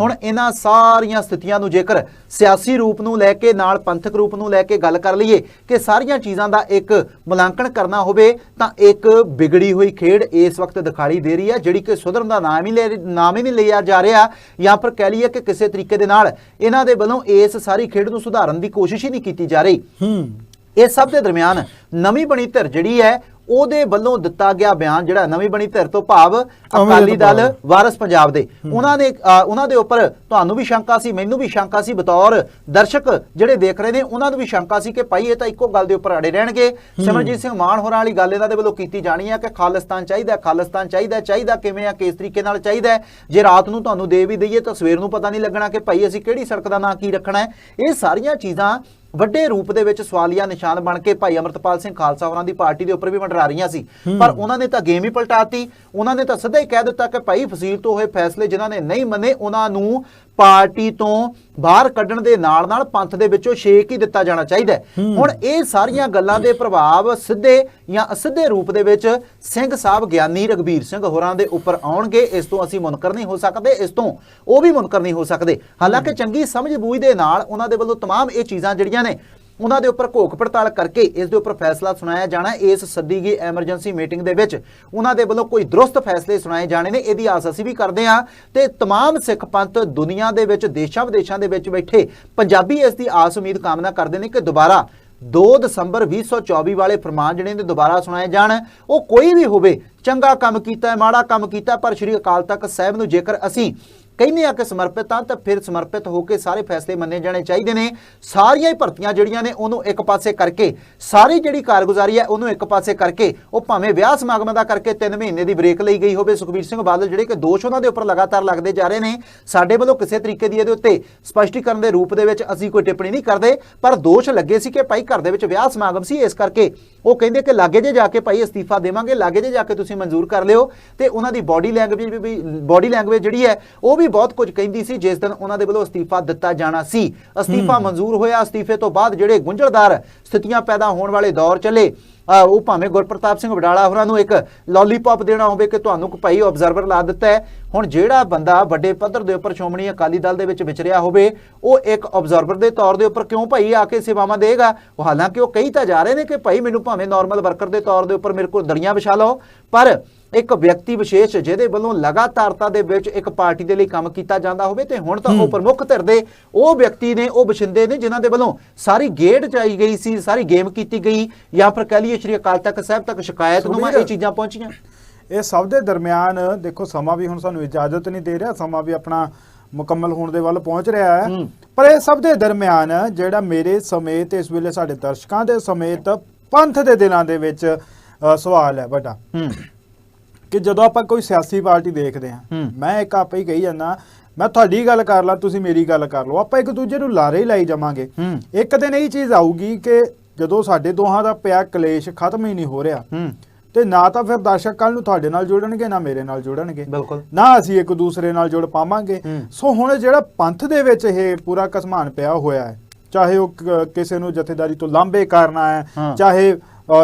ਹੁਣ ਇਹਨਾਂ ਸਾਰੀਆਂ ਸਥਿਤੀਆਂ ਨੂੰ ਜੇਕਰ ਸਿਆਸੀ ਰੂਪ ਨੂੰ ਲੈ ਕੇ ਨਾਲ ਪੰਥਕ ਰੂਪ ਨੂੰ ਲੈ ਕੇ ਗੱਲ ਕਰ ਲਈਏ ਕਿ ਸਾਰੀਆਂ ਚੀਜ਼ਾਂ ਦਾ ਇੱਕ ਮੁਲਾਂਕਣ ਕਰਨਾ ਹੋਵੇ ਤਾਂ ਇੱਕ ਵਿਗੜੀ ਹੋਈ ਖੇਡ ਇਸ ਵਕਤ ਦਿਖਾਈ ਦੇ ਰਹੀ ਹੈ ਜਿਹੜੀ ਕਿ ਸੁਧਰਨ ਦਾ ਨਾਮ ਹੀ ਲੈ ਨਾਮ ਹੀ ਨਹੀਂ ਲਿਆ ਜਾ ਰਿਹਾ। ਜਾਂ ਫਿਰ ਕਹਿ ਲਈਏ ਕਿ ਕਿਸੇ ਤਰੀਕੇ ਦੇ ਨਾਲ ਇਹਨਾਂ ਦੇ ਵੱਲੋਂ ਇਸ ਸਾਰੀ ਖੇਡ ਨੂੰ ਸੁਧਾਰਨ ਦੀ ਕੋਸ਼ਿਸ਼ ਹੀ ਨਹੀਂ ਕੀਤੀ ਜਾ ਰਹੀ। ਹੂੰ। ਇਸ ਸਭ ਦੇ ਦਰਮਿਆਨ ਨਵੀਂ ਬਣੀ ਧਿਰ ਜਿਹੜੀ ਹੈ ਉਹਦੇ ਵੱਲੋਂ ਦਿੱਤਾ ਗਿਆ ਬਿਆਨ ਜਿਹੜਾ ਨਵੀਂ ਬਣੀ ਧਿਰ ਤੋਂ ਭਾਵ ਅਕਾਲੀ ਦਲ ਵਾਰਸ ਪੰਜਾਬ ਦੇ। ਉਹਨਾਂ ਨੇ ਉਹਨਾਂ ਦੇ ਉੱਪਰ ਤੁਹਾਨੂੰ ਵੀ ਸ਼ੰਕਾ ਸੀ ਮੈਨੂੰ ਵੀ ਸ਼ੰਕਾ ਸੀ ਬਤੌਰ ਦਰਸ਼ਕ ਜਿਹੜੇ ਦੇਖ ਰਹੇ ਨੇ ਉਹਨਾਂ ਨੂੰ ਵੀ ਸ਼ੰਕਾ ਸੀ ਕਿ ਭਾਈ ਇਹ ਤਾਂ ਇੱਕੋ ਗੱਲ ਦੇ ਉੱਪਰ ਅੜੇ ਰਹਿਣਗੇ। ਸਿਮਰਜੀਤ ਸਿੰਘ ਮਾਨ ਹੋਰਾਂ ਵਾਲੀ ਗੱਲ ਇਹਨਾਂ ਦੇ ਵੱਲੋਂ ਕੀਤੀ ਜਾਣੀ ਹੈ ਕਿ ਖਾਲਿਸਤਾਨ ਚਾਹੀਦਾ ਖਾਲਿਸਤਾਨ ਚਾਹੀਦਾ ਚਾਹੀਦਾ ਕਿਵੇਂ ਆ ਕਿਸ ਤਰੀਕੇ ਨਾਲ ਚਾਹੀਦਾ। ਜੇ ਰਾਤ ਨੂੰ ਤੁਹਾਨੂੰ ਦੇ ਵੀ ਦਈਏ ਤਾਂ ਸਵੇਰ ਨੂੰ ਪਤਾ ਨਹੀਂ ਲੱਗਣਾ ਕਿ ਭਾਈ ਅਸੀਂ ਕਿਹੜੀ ਸੜਕ ਦਾ ਨਾਂ ਕੀ ਰੱਖਣਾ ਹੈ। ਇਹ ਸਾਰੀਆਂ ਚੀਜ਼ਾਂ ਵੱਡੇ ਰੂਪ ਦੇ ਵਿੱਚ ਸਵਾਲੀਆ ਨਿਸ਼ਾਨ ਬਣ ਕੇ ਭਾਈ ਅਮਰਤਪਾਲ ਸਿੰਘ ਖਾਲਸਾ ਹੋਰਾਂ ਦੀ ਪਾਰਟੀ ਦੇ ਉੱਪਰ ਵੀ ਮੰਡਰਾ ਰਹੀਆਂ ਸੀ। ਪਰ ਉਹਨਾਂ ਨੇ ਤਾਂ ਗੇਮ ਹੀ ਪਲਟਾਤੀ ਉਹਨਾਂ ਨੇ ਤਾਂ ਸਿੱਧਾ ਹੀ ਕਹਿ ਦਿੱਤਾ ਕਿ ਭਾਈ ਫਸੀਲ ਤੋਂ ਹੋਏ ਫੈਸਲੇ ਜਿਨ੍ਹਾਂ ਨੇ ਨਹੀਂ ਮੰਨੇ ਉਹਨਾਂ ਨੂੰ ਪਾਰਟੀ ਤੋਂ ਬਾਹਰ ਕੱਢਣ ਦੇ ਨਾਲ ਨਾਲ ਪੰਥ ਦੇ ਵਿੱਚੋਂ ਛੇਕ ਹੀ ਦਿੱਤਾ ਜਾਣਾ ਚਾਹੀਦਾ ਹੈ। ਹੁਣ ਇਹ ਸਾਰੀਆਂ ਗੱਲਾਂ ਦੇ ਪ੍ਰਭਾਵ ਸਿੱਧੇ ਜਾਂ ਅਸਿੱਧੇ ਰੂਪ ਦੇ ਵਿੱਚ ਸਿੰਘ ਸਾਹਿਬ ਗਿਆਨੀ ਰਗਵੀਰ ਸਿੰਘ ਹੋਰਾਂ ਦੇ ਉੱਪਰ ਆਉਣਗੇ ਇਸ ਤੋਂ ਅਸੀਂ ਮੁਨਕਰ ਨਹੀਂ ਹੋ ਸਕਦੇ ਇਸ ਤੋਂ ਉਹ ਵੀ ਮੁਨਕਰ ਨਹੀਂ ਹੋ ਸਕਦੇ ਹਾਲਾਂਕਿ ਚੰਗੀ ਸਮਝ ਬੂਝ ਦੇ ਨਾਲ ਉਹਨਾਂ ਦੇ ਵੱਲੋਂ तमाम ਇਹ ਚੀਜ਼ਾਂ ਜਿਹੜੀਆਂ ਨੇ ਉਹਨਾਂ ਦੇ ਉੱਪਰ ਘੋਖ ਪੜਤਾਲ ਕਰਕੇ ਇਸ ਦੇ ਉੱਪਰ ਫੈਸਲਾ ਸੁਣਾਇਆ ਜਾਣਾ ਹੈ। ਇਸ ਸੱਦੀ ਗਈ ਐਮਰਜੈਂਸੀ ਮੀਟਿੰਗ ਦੇ ਵਿੱਚ ਉਹਨਾਂ ਦੇ ਵੱਲੋਂ ਕੋਈ ਦਰੁਸਤ ਫੈਸਲੇ ਸੁਣਾਏ ਜਾਣੇ ਨੇ ਇਹਦੀ ਆਸ ਅਸੀਂ ਵੀ ਕਰਦੇ ਹਾਂ ਤੇ तमाम ਸਿੱਖ ਪੰਥ ਦੁਨੀਆ ਦੇ ਵਿੱਚ ਦੇਸ਼ਾਂ ਵਿਦੇਸ਼ਾਂ ਦੇ ਵਿੱਚ ਬੈਠੇ ਪੰਜਾਬੀ ਇਸ ਦੀ ਆਸ ਉਮੀਦ ਕਾਮਨਾ ਕਰਦੇ ਨੇ ਕਿ ਦੁਬਾਰਾ 2 ਦਸੰਬਰ 2024 ਵਾਲੇ ਫਰਮਾਨ ਜਿਹੜੇ ਨੇ ਦੁਬਾਰਾ ਸੁਣਾਏ ਜਾਣ ਉਹ ਕੋਈ ਵੀ ਹੋਵੇ ਚੰਗਾ ਕੰਮ ਕੀਤਾ ਹੈ ਮਾੜਾ ਕੰਮ ਕੀਤਾ ਪਰ ਸ਼੍ਰੀ ਅਕਾਲ ਤਖਤ ਸਾਹਿਬ ਨੂੰ ਜੇਕਰ ਅਸੀਂ ਕਹਿੰਦੇ ਆ ਕਿ ਸਮਰਪਿਤ ਆ, ਤਾਂ ਫਿਰ ਸਮਰਪਿਤ ਹੋ ਕੇ ਸਾਰੇ ਫੈਸਲੇ ਮੰਨੇ ਜਾਣੇ ਚਾਹੀਦੇ ਨੇ। ਸਾਰੀਆਂ ਹੀ ਭਰਤੀਆਂ ਜਿਹੜੀਆਂ ਨੇ, ਉਹਨੂੰ ਇੱਕ ਪਾਸੇ ਕਰਕੇ, ਸਾਰੀ ਜਿਹੜੀ ਕਾਰਗੁਜ਼ਾਰੀ ਹੈ, ਉਹਨੂੰ ਇੱਕ ਪਾਸੇ ਕਰਕੇ, ਉਹ ਭਾਵੇਂ ਵਿਆਹ ਸਮਾਗਮਾਂ ਦਾ ਕਰਕੇ 3 ਮਹੀਨੇ ਦੀ ਬ੍ਰੇਕ ਲਈ ਗਈ ਹੋਵੇ, ਸੁਖਬੀਰ ਸਿੰਘ ਬਾਦਲ, ਜਿਹੜੇ ਕਿ ਦੋਸ਼ ਉਹਨਾਂ ਦੇ ਉੱਪਰ ਲਗਾਤਾਰ ਲੱਗਦੇ ਜਾ ਰਹੇ ਨੇ, ਸਾਡੇ ਵੱਲੋਂ ਕਿਸੇ ਤਰੀਕੇ ਦੀ ਇਹਦੇ ਉੱਤੇ ਸਪਸ਼ਟੀਕਰਨ ਦੇ ਰੂਪ ਦੇ ਵਿੱਚ ਅਸੀਂ ਕੋਈ ਟਿੱਪਣੀ ਨਹੀਂ ਕਰਦੇ, ਪਰ ਦੋਸ਼ ਲੱਗੇ ਸੀ ਕਿ ਭਾਈ ਘਰ ਦੇ ਵਿੱਚ ਵਿਆਹ ਸਮਾਗਮ ਸੀ, ਇਸ ਕਰਕੇ ਉਹ ਕਹਿੰਦੇ ਕਿ ਲਾਗੇ ਜੇ ਜਾ ਕੇ ਭਾਈ ਅਸਤੀਫਾ ਦੇਵਾਂਗੇ, ਲਾਗੇ ਜੇ ਜਾ ਕੇ ਤੁਸੀਂ ਮਨਜ਼ੂਰ ਕਰ ਲਿਓ, ਤੇ ਉਹਨਾਂ ਦੀ ਬਾਡੀ ਲੈਂਗੁਏਜ ਵੀ ਬਾਡੀ ਲੈਂਗੁਏਜ ਜਿਹੜੀ ਹੈ, ਉਹ ਵੀ ਬਹੁਤ ਕੁਝ ਕਹਿੰਦੀ ਸੀ ਜਿਸ ਦਿਨ ਉਹਨਾਂ ਦੇ ਵੱਲੋਂ ਅਸਤੀਫਾ ਦਿੱਤਾ ਜਾਣਾ ਸੀ। ਅਸਤੀਫਾ ਮਨਜ਼ੂਰ ਹੋਇਆ ਅਸਤੀਫੇ ਤੋਂ ਬਾਅਦ ਜਿਹੜੇ ਗੁੰਝਲਦਾਰ ਸਥਿਤੀਆਂ ਪੈਦਾ ਹੋਣ ਵਾਲੇ ਦੌਰ ਚੱਲੇ। ਉਹ ਭਾਵੇਂ ਗੁਰਪ੍ਰਤਾਪ ਸਿੰਘ ਵਡਾਲਾ ਹੋਰਾਂ ਨੂੰ ਇੱਕ ਲੋਲੀਪੌਪ ਦੇਣਾ ਹੋਵੇ ਕਿ ਤੁਹਾਨੂੰ ਕੋਈ ਭਾਈ ਆਬਜ਼ਰਵਰ ਲਾ ਦਿੱਤਾ ਹੈ। ਹੁਣ ਜਿਹੜਾ ਬੰਦਾ ਵੱਡੇ ਪੱਧਰ ਦੇ ਉੱਪਰ ਸ਼੍ਰੋਮਣੀ ਅਕਾਲੀ ਦਲ ਦੇ ਵਿੱਚ ਵਿਚਰਿਆ ਹੋਵੇ ਉਹ ਇੱਕ ਆਬਜ਼ਰਵਰ ਦੇ ਤੌਰ ਦੇ ਉੱਪਰ ਕਿਉਂ ਭਾਈ ਆ ਕੇ ਸੇਵਾਵਾਂ ਦੇਗਾ ਉਹ ਹਾਲਾਂਕਿ ਉਹ ਕਹੀ ਤਾਂ ਜਾ ਰਹੇ ਨੇ ਕਿ ਭਾਈ ਮੈਨੂੰ ਭਾਵੇਂ ਨਾਰਮਲ ਵਰਕਰ ਦੇ ਤੌਰ ਦੇ ਉੱਪਰ ਮੇਰੇ ਕੋਲ ਦਲੀਆਂ ਵਿਛਾ ਲਓ ਪਰ ਇੱਕ ਵਿਅਕਤੀ ਵਿਸ਼ੇਸ਼ ਜਿਹਦੇ ਵੱਲੋਂ ਲਗਾਤਾਰਤਾ ਦੇ ਵਿੱਚ ਇੱਕ ਪਾਰਟੀ ਦੇ ਲਈ ਕੰਮ ਕੀਤਾ ਜਾਂਦਾ ਹੋਵੇ ਤੇ ਹੁਣ ਤਾਂ ਉਹ ਪ੍ਰਮੁੱਖ ਧਿਰ ਦੇ ਉਹ ਵਿਅਕਤੀ ਨੇ ਉਹ ਬਸ਼ਿੰਦੇ ਨੇ ਜਿਨ੍ਹਾਂ ਦੇ ਵੱਲੋਂ ਸਾਰੀ ਗੇੜ ਚਾਈ ਗਈ ਸੀ ਸਾਰੀ ਗੇਮ ਕੀਤੀ ਗਈ ਜਾਂ ਫਿਰ ਕਹਿ ਲਈਏ ਸ਼੍ਰੀ ਅਕਾਲ ਤਖਤ ਸਾਹਿਬ ਤੱਕ ਸ਼ਿਕਾਇਤ ਨੂੰ ਇਹ ਚੀਜ਼ਾਂ ਪਹੁੰਚੀਆਂ ਇਹ ਸਭ ਦੇ ਦਰਮਿਆਨ ਦੇਖੋ ਸਮਾਂ ਵੀ ਹੁਣ ਸਾਨੂੰ ਇਜਾਜ਼ਤ ਨਹੀਂ ਦੇ ਰਿਹਾ ਸਮਾਂ ਵੀ ਆਪਣਾ ਮੁਕੰਮਲ ਹੋਣ ਦੇ ਵੱਲ ਪਹੁੰਚ ਰਿਹਾ ਹੈ। ਪਰ ਇਹ ਸਭ ਦੇ ਦਰਮਿਆਨ ਜਿਹੜਾ ਮੇਰੇ ਸਮੇਤ ਇਸ ਵੇਲੇ ਸਾਡੇ ਦਰਸ਼ਕਾਂ ਦੇ ਸਮੇਤ ਪੰਥ ਦੇ ਦਿਲਾਂ ਦੇ ਵਿੱਚ ਸਵਾਲ ਹੈ ਵੱਡਾ ਕਿ ਜਦੋਂ ਆਪਾਂ ਕੋਈ ਸਿਆਸੀ ਪਾਰਟੀ ਦੇਖਦੇ ਹਾਂ। ਮੈਂ ਇੱਕ ਆਪੇ ਹੀ ਕਹੀ ਜਾਂਦਾ ਮੈਂ ਤੁਹਾਡੀ ਗੱਲ ਕਰ ਲਾਂ ਤੁਸੀਂ ਮੇਰੀ ਗੱਲ ਕਰ ਲਓ ਆਪਾਂ ਇੱਕ ਦੂਜੇ ਨੂੰ ਲਾਰੇ ਹੀ ਲਾਈ ਜਾਵਾਂਗੇ। ਇੱਕ ਦਿਨ ਇਹ ਚੀਜ਼ ਆਊਗੀ ਕਿ ਜਦੋਂ ਸਾਡੇ ਦੋਹਾਂ ਦਾ ਪਿਆ ਕਲੇਸ਼ ਖਤਮ ਹੀ ਨਹੀਂ ਹੋ ਰਿਹਾ ਹੂੰ ਤੇ ਨਾ ਤਾਂ ਫਿਰ ਦਰਸ਼ਕ ਕੱਲ ਨੂੰ ਤੁਹਾਡੇ ਨਾਲ ਜੁੜਨਗੇ ਨਾ ਮੇਰੇ ਨਾਲ ਜੁੜਨਗੇ ਬਿਲਕੁਲ ਨਾ ਅਸੀਂ ਇੱਕ ਦੂਸਰੇ ਨਾਲ ਜੁੜ ਪਾਵਾਂਗੇ। ਸੋ ਹੁਣ ਜਿਹੜਾ ਪੰਥ ਦੇ ਵਿੱਚ ਇਹ ਪੂਰਾ ਕਸਮਾਨ ਪਿਆ ਹੋਇਆ ਹੈ ਚਾਹੇ ਉਹ ਕਿਸੇ ਨੂੰ ਜਥੇਦਾਰੀ ਤੋਂ ਲਾਂਬੇ ਕਰਨਾ ਹੈ। ਚਾਹੇ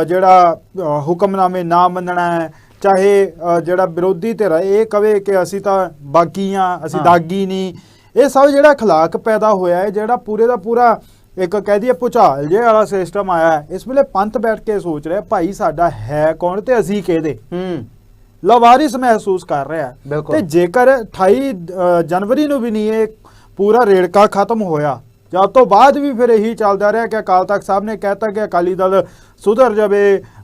ਜਿਹੜਾ ਹੁਕਮਨਾਮੇ ਨਾ ਮੰਨਣਾ ਹੈ ਚਾਹੇ ਜਿਹੜਾ ਵਿਰੋਧੀ ਧਿਰ ਇਹ ਕਵੇ ਕਿ ਅਸੀਂ ਤਾਂ ਬਾਗੀ ਆ ਅਸੀਂ। ਦਾਗੀ ਨਹੀਂ ਇਹ ਸਭ ਜਿਹੜਾ ਖਲਾਕ ਪੈਦਾ ਹੋਇਆ ਹੈ ਜਿਹੜਾ ਪੂਰੇ ਦਾ ਪੂਰਾ ਇੱਕ ਕਹਿ ਦਈਏ ਭੁਚਾਲ ਜੇ ਵਾਲਾ ਸਿਸਟਮ ਆਇਆ ਹੈ। ਇਸ ਵੇਲੇ ਪੰਥ ਬੈਠ ਕੇ ਸੋਚ ਰਿਹਾ ਭਾਈ ਸਾਡਾ ਹੈ ਕੌਣ ਤੇ ਅਸੀਂ ਕਿਹਦੇ? ਹੂੰ। ਲਵਾਰਿਸ ਮਹਿਸੂਸ ਕਰ ਰਿਹਾ। ਤੇ ਜੇਕਰ 28 ਅ, ਜਨਵਰੀ ਨੂੰ ਵੀ ਨਹੀਂ ਇਹ ਪੂਰਾ ਰੇੜਕਾ ਖਤਮ ਹੋਇਆ ਜਾਂ ਉਸ ਤੋਂ ਬਾਅਦ ਵੀ ਫਿਰ ਇਹੀ ਚੱਲਦਾ ਰਿਹਾ ਕਿ ਅਕਾਲ ਤਖਤ ਸਾਹਿਬ ਨੇ ਕਹਿਤਾ ਕਿ ਅਕਾਲੀ ਦਲ ਸੁਧਰ ਜਾਵੇ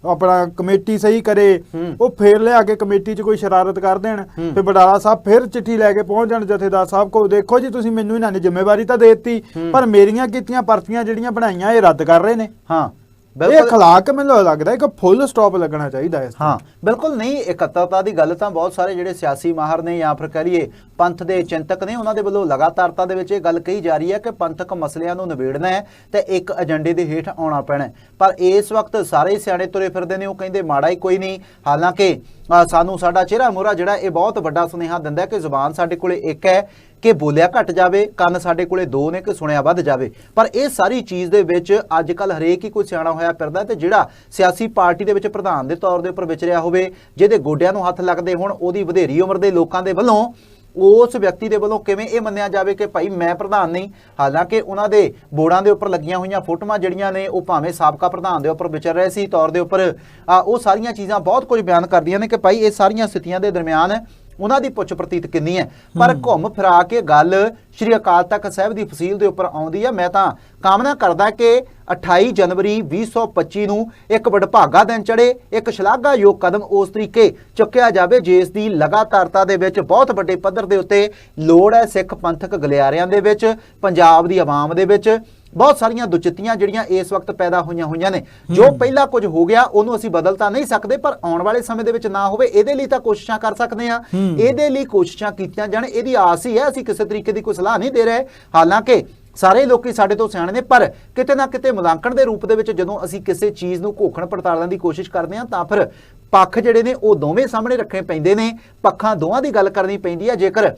ਆਪਣਾ ਕਮੇਟੀ ਸਹੀ ਕਰੇ। ਉਹ ਫੇਰ ਲਿਆ ਕੇ ਕਮੇਟੀ 'ਚ ਕੋਈ ਸ਼ਰਾਰਤ ਕਰ ਦੇਣ। ਫਿਰ ਬਡਾਲਾ ਸਾਹਿਬ ਫਿਰ ਚਿੱਠੀ ਲੈ ਕੇ ਪਹੁੰਚ ਜਾਣ ਜਥੇਦਾਰ ਸਾਹਿਬ ਕੋਲ ਦੇਖੋ ਜੀ ਤੁਸੀਂ ਮੈਨੂੰ ਇਹਨਾਂ ਨੇ ਜ਼ਿੰਮੇਵਾਰੀ ਤਾਂ ਦੇ ਦਿੱਤੀ। ਪਰ ਮੇਰੀਆਂ ਕੀਤੀਆਂ ਪਰਚੀਆਂ ਜਿਹੜੀਆਂ ਬਣਾਈਆਂ ਇਹ ਰੱਦ ਕਰ ਰਹੇ ਨੇ ਹਾਂ ਇਹ ਖਲਾਕ ਮੈਨੂੰ ਲੱਗਦਾ ਇੱਕ ਫੁੱਲ ਸਟਾਪ ਲੱਗਣਾ ਚਾਹੀਦਾ ਤੇ। ਹਾਂ ਬਿਲਕੁਲ ਨਹੀਂ ਇਕੱਤਰਤਾ ਦੀ ਗੱਲ ਤਾਂ ਬਹੁਤ ਸਾਰੇ ਜਿਹੜੇ ਸਿਆਸੀ ਮਾਹਰ ਨੇ ਜਾਂ ਫਿਰ ਲਈਏ ਪੰਥ ਦੇ ਚਿੰਤਕ ਨੇ ਉਹਨਾਂ ਦੇ ਵੱਲੋਂ ਲਗਾਤਾਰਤਾ ਦੇ ਵਿੱਚ ਇਹ ਗੱਲ ਕਹੀ ਜਾ ਰਹੀ ਹੈ ਕਿ ਪੰਥਕ ਮਸਲਿਆਂ ਨੂੰ ਨਿਬੇੜਨਾ ਹੈ ਤੇ ਇੱਕ ਏਜੰਡੇ ਦੇ ਹੇਠ ਆਉਣਾ ਪੈਣਾ ਹੈ। ਪਰ ਇਸ ਵਕਤ ਸਾਰੇ ਸਿਆਣੇ ਤੁਰੇ ਫਿਰਦੇ ਨੇ ਉਹ ਕਹਿੰਦੇ ਮਾੜਾ ਹੀ ਕੋਈ ਨਹੀਂ ਹਾਲਾਂਕਿ ਸਾਨੂੰ ਸਾਡਾ ਚਿਹਰਾ ਮੋਹਰਾ ਜਿਹੜਾ ਇਹ ਬਹੁਤ ਵੱਡਾ ਸੁਨੇਹਾ ਦਿੰਦਾ ਹੈ ਕਿ ਜ਼ੁਬਾਨ ਸਾਡੇ ਕੋਲੇ ਇੱਕ ਹੈ ਕਿ ਬੋਲਿਆ ਘਟ ਜਾਵੇ, ਕੰਨ ਸਾਡੇ ਕੋਲੇ ਦੋ ਨੇ ਕਿ ਸੁਣਿਆ ਵੱਧ ਜਾਵੇ। ਪਰ ਇਹ ਸਾਰੀ ਚੀਜ਼ ਦੇ ਵਿੱਚ ਅੱਜ ਕੱਲ ਹਰੇਕ ਹੀ ਕੋਈ ਸਿਆਣਾ ਹੋਇਆ ਫਿਰਦਾ ਤੇ ਜਿਹੜਾ ਸਿਆਸੀ ਪਾਰਟੀ ਦੇ ਵਿੱਚ ਪ੍ਰਧਾਨ ਦੇ ਤੌਰ ਦੇ ਉੱਪਰ ਵਿਚਰਿਆ ਹੋਵੇ, ਜਿਹਦੇ ਗੋਡਿਆਂ ਨੂੰ ਹੱਥ ਲੱਗਦੇ ਹੋਣ, ਉਹਦੀ ਵਧੇਰੀ ਉਮਰ ਦੇ ਲੋਕਾਂ ਦੇ ਵੱਲੋਂ, ਉਸ ਵਿਅਕਤੀ ਦੇ ਵੱਲੋਂ ਕਿਵੇਂ ਇਹ ਮੰਨਿਆ ਜਾਵੇ ਕਿ ਭਾਈ ਮੈਂ ਪ੍ਰਧਾਨ ਨਹੀਂ, ਹਾਲਾਂਕਿ ਉਹਨਾਂ ਦੇ ਬੋਰਡਾਂ ਦੇ ਉੱਪਰ ਲੱਗੀਆਂ ਹੋਈਆਂ ਫੋਟੋਆਂ ਜਿਹੜੀਆਂ ਨੇ, ਉਹ ਭਾਵੇਂ ਸਾਬਕਾ ਪ੍ਰਧਾਨ ਦੇ ਉੱਪਰ ਵਿਚਰ ਰਹੇ ਸੀ, ਤੌਰ ਦੇ ਉੱਪਰ ਉਹ ਸਾਰੀਆਂ ਚੀਜ਼ਾਂ ਬਹੁਤ ਕੁਝ ਬਿਆਨ ਕਰਦੀਆਂ ਨੇ ਕਿ ਭਾਈ ਇਹ ਸਾਰੀਆਂ ਸਥਿਤੀਆਂ ਦੇ ਦਰਮਿਆਨ ਉਹਨਾਂ ਦੀ ਪੁੱਛ ਪ੍ਰਤੀਤ ਕਿੰਨੀ ਹੈ? ਪਰ ਘੁੰਮ ਫਿਰਾ ਕੇ ਗੱਲ ਸ਼੍ਰੀ ਅਕਾਲ ਤਖਤ ਸਾਹਿਬ ਦੀ ਫਸੀਲ ਦੇ ਉੱਪਰ ਆਉਂਦੀ ਹੈ। ਮੈਂ ਤਾਂ ਕਾਮਨਾ ਕਰਦਾ ਕਿ 28 ਜਨਵਰੀ 2025 ਨੂੰ ਇੱਕ ਵਡਭਾਗਾ ਦਿਨ ਚੜੇ ਇੱਕ ਸ਼ਲਾਘਾਯੋਗ ਕਦਮ ਉਸ ਤਰੀਕੇ ਚੁੱਕਿਆ ਜਾਵੇ ਜਿਸ ਦੀ ਲਗਾਤਾਰਤਾ ਦੇ ਵਿੱਚ ਬਹੁਤ ਵੱਡੇ ਪੱਧਰ ਦੇ ਉੱਤੇ ਲੋੜ ਹੈ ਸਿੱਖ ਪੰਥਕ ਗਲਿਆਰਿਆਂ ਦੇ ਵਿੱਚ ਪੰਜਾਬ ਦੀ ਆਵਾਮ ਦੇ ਵਿੱਚ ਬਹੁਤ ਸਾਰੀਆਂ ਦੁਚਿੱਤੀਆਂ ਜਿਹੜੀਆਂ ਇਸ ਵਕਤ ਪੈਦਾ ਹੋਈਆਂ ਹੋਈਆਂ ਨੇ। ਜੋ ਪਹਿਲਾਂ ਕੁਝ ਹੋ ਗਿਆ ਉਹਨੂੰ ਅਸੀਂ ਬਦਲ ਤਾਂ ਨਹੀਂ ਸਕਦੇ ਪਰ ਆਉਣ ਵਾਲੇ ਸਮੇਂ ਦੇ ਵਿੱਚ ਨਾ ਹੋਵੇ ਇਹਦੇ ਲਈ ਤਾਂ ਕੋਸ਼ਿਸ਼ਾਂ ਕਰ ਸਕਦੇ ਹਾਂ। ਇਹਦੇ ਲਈ ਕੋਸ਼ਿਸ਼ਾਂ ਕੀਤੀਆਂ ਜਾਣ ਇਹਦੀ ਆਸ ਹੀ ਹੈ ਅਸੀਂ ਕਿਸੇ ਤਰੀਕੇ ਦੀ ਕੋਈ ਸਲਾਹ ਨਹੀਂ ਦੇ ਰਹੇ। ਹਾਲਾਂਕਿ ਸਾਰੇ ਲੋਕੀ ਸਾਡੇ ਤੋਂ ਸਿਆਣੇ ਨੇ ਪਰ ਕਿਤੇ ਨਾ ਕਿਤੇ ਮੁਲਾਂਕਣ ਦੇ ਰੂਪ ਦੇ ਵਿੱਚ ਜਦੋਂ ਅਸੀਂ ਕਿਸੇ ਚੀਜ਼ ਨੂੰ ਘੋਖਣ ਪੜਤਾਲਣ ਦੀ ਕੋਸ਼ਿਸ਼ ਕਰਦੇ ਹਾਂ ਤਾਂ ਫਿਰ ਪੱਖ ਜਿਹੜੇ ਨੇ ਉਹ ਦੋਵੇਂ ਸਾਹਮਣੇ ਰੱਖਣੇ ਪੈਂਦੇ ਨੇ। ਪੱਖਾਂ ਦੋਵਾਂ ਦੀ ਗੱਲ ਕਰਨੀ ਪੈਂਦੀ ਹੈ ਜੇਕਰ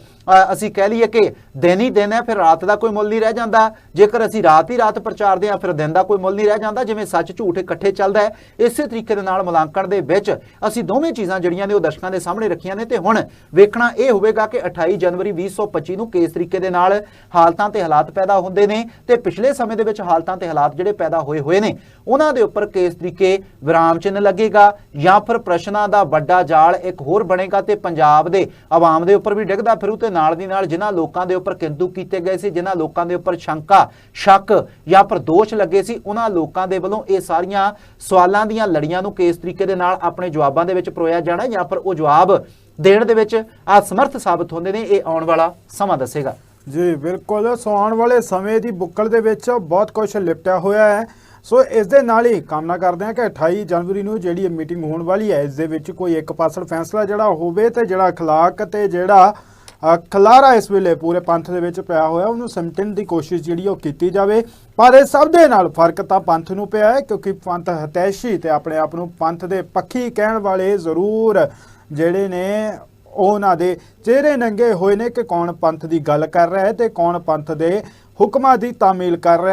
ਅਸੀਂ ਕਹਿ ਲਈਏ ਕਿ ਦਿਨ ਹੀ ਦਿਨ ਹੈ, ਫਿਰ ਰਾਤ ਦਾ ਕੋਈ ਮੁੱਲ ਨਹੀਂ ਰਹਿ ਜਾਂਦਾ। ਜੇਕਰ ਅਸੀਂ ਰਾਤ ਹੀ ਰਾਤ ਪ੍ਰਚਾਰਦੇ ਹਾਂ ਫਿਰ ਦਿਨ ਦਾ ਕੋਈ ਮੁੱਲ ਨਹੀਂ ਰਹਿ ਜਾਂਦਾ। ਜਿਵੇਂ ਸੱਚ ਝੂਠ ਇਕੱਠੇ ਚੱਲਦਾ ਹੈ, ਇਸੇ ਤਰੀਕੇ ਦੇ ਨਾਲ ਮੁਲਾਂਕਣ ਦੇ ਵਿੱਚ ਅਸੀਂ ਦੋਵੇਂ ਚੀਜ਼ਾਂ ਜਿਹੜੀਆਂ ਨੇ ਉਹ ਦਰਸ਼ਕਾਂ ਦੇ ਸਾਹਮਣੇ ਰੱਖੀਆਂ ਨੇ। ਤੇ ਹੁਣ ਵੇਖਣਾ ਇਹ ਹੋਵੇਗਾ ਕਿ 28 ਜਨਵਰੀ 2025 ਨੂੰ ਕਿਸ ਤਰੀਕੇ ਦੇ ਨਾਲ ਹਾਲਤਾਂ ਤੇ ਹਾਲਾਤ ਪੈਦਾ ਹੁੰਦੇ ਨੇ ਤੇ ਪਿਛਲੇ ਸਮੇਂ ਦੇ ਵਿੱਚ ਹਾਲਤਾਂ ਤੇ ਹਾਲਾਤ ਜਿਹੜੇ ਪੈਦਾ ਹੋਏ ਹੋਏ ਨੇ, ਉਹਨਾਂ ਦੇ ਉੱਪਰ ਕਿਸ ਤਰੀਕੇ ਵਿਰਾਮ ਚਿੰਨ੍ਹ ਲੱਗੇਗਾ ਜਾਂ ਫਿਰ ਪ੍ਰਸ਼ਨਾਂ ਦਾ ਵੱਡਾ ਜਾਲ ਇੱਕ ਹੋਰ ਬਣੇਗਾ ਤੇ ਪੰਜਾਬ ਦੇ ਆਵਾਮ ਦੇ ਉੱਪਰ ਵੀ ਡਿੱਗਦਾ ਫਿਰੂ ਤੇ ਨਾਲ ਦੀ ਨਾਲ ਜਿਨ੍ਹਾਂ ਲੋਕਾਂ ਦੇ ਉੱਪਰ ਕਿੰਤੂ ਕੀਤੇ ਗਏ ਸੀ, ਜਿਨ੍ਹਾਂ ਲੋਕਾਂ ਦੇ ਉੱਪਰ ਸ਼ੰਕਾ, ਸ਼ੱਕ ਜਾਂ ਫਿਰ ਦੋਸ਼ ਲੱਗੇ ਸੀ, ਉਹਨਾਂ ਲੋਕਾਂ ਦੇ ਵੱਲੋਂ ਇਹ ਸਾਰੀਆਂ ਸਵਾਲਾਂ ਦੀਆਂ ਲੜੀਆਂ ਨੂੰ ਕਿਸ ਤਰੀਕੇ ਦੇ ਨਾਲ ਆਪਣੇ ਜਵਾਬਾਂ ਦੇ ਵਿੱਚ ਪਰੋਇਆ ਜਾਣਾ ਜਾਂ ਫਿਰ ਉਹ ਜਵਾਬ ਦੇਣ ਦੇ ਵਿੱਚ ਅਸਮਰਥ ਸਾਬਤ ਹੁੰਦੇ ਨੇ, ਇਹ ਆਉਣ ਵਾਲਾ ਸਮਾਂ ਦੱਸੇਗਾ। ਜੀ, ਬਿਲਕੁਲ। ਸੋ ਆਉਣ ਵਾਲੇ ਸਮੇਂ ਦੀ ਬੁੱਕਲ ਦੇ ਵਿੱਚ ਬਹੁਤ ਕੁਝ ਲਿਪਟਿਆ ਹੋਇਆ ਹੈ। ਸੋ ਇਸ ਦੇ ਨਾਲ ਹੀ ਕਾਮਨਾ ਕਰਦੇ ਹਾਂ ਕਿ 28 ਜਨਵਰੀ ਨੂੰ ਜਿਹੜੀ ਇਹ ਮੀਟਿੰਗ ਹੋਣ ਵਾਲੀ ਹੈ ਇਸ ਦੇ ਵਿੱਚ ਕੋਈ ਇੱਕ ਪਾਸੜ ਫੈਸਲਾ ਜਿਹੜਾ ਹੋਵੇ ਤੇ ਜਿਹੜਾ اخلاق ਤੇ ਜਿਹੜਾ ਅ, ਖਲਾਰਾ ਇਸ ਵੇਲੇ ਪੂਰੇ ਪੰਥ ਦੇ ਵਿੱਚ ਪਿਆ ਹੋਇਆ ਉਹਨੂੰ ਸਮਟਣ ਦੀ ਕੋਸ਼ਿਸ਼ ਜਿਹੜੀ ਉਹ ਕੀਤੀ ਜਾਵੇ ਪਰ ਇਹ ਸਭ ਦੇ ਨਾਲ ਫਰਕ ਤਾਂ ਪੰਥ ਨੂੰ ਪਿਆ ਹੈ ਕਿਉਂਕਿ ਪੰਥ ਹਤੈਸ਼ੀ ਤੇ ਆਪਣੇ ਆਪ ਨੂੰ ਪੰਥ ਦੇ ਪੱਖੀ ਕਹਿਣ ਵਾਲੇ ਜ਼ਰੂਰ ਜਿਹੜੇ ਨੇ ਉਹਨਾਂ ਦੇ ਚਿਹਰੇ ਨੰਗੇ ਹੋਏ ਨੇ ਕਿ ਕੌਣ ਪੰਥ ਦੀ ਗੱਲ ਕਰ ਰਿਹਾ ਹੈ ਤੇ ਕੌਣ ਪੰਥ ਦੇ ਹੁਕਮਾਂ ਦੀ ਤਾਮੀਲ ਕਰ ਰਿਹਾ ਹੈ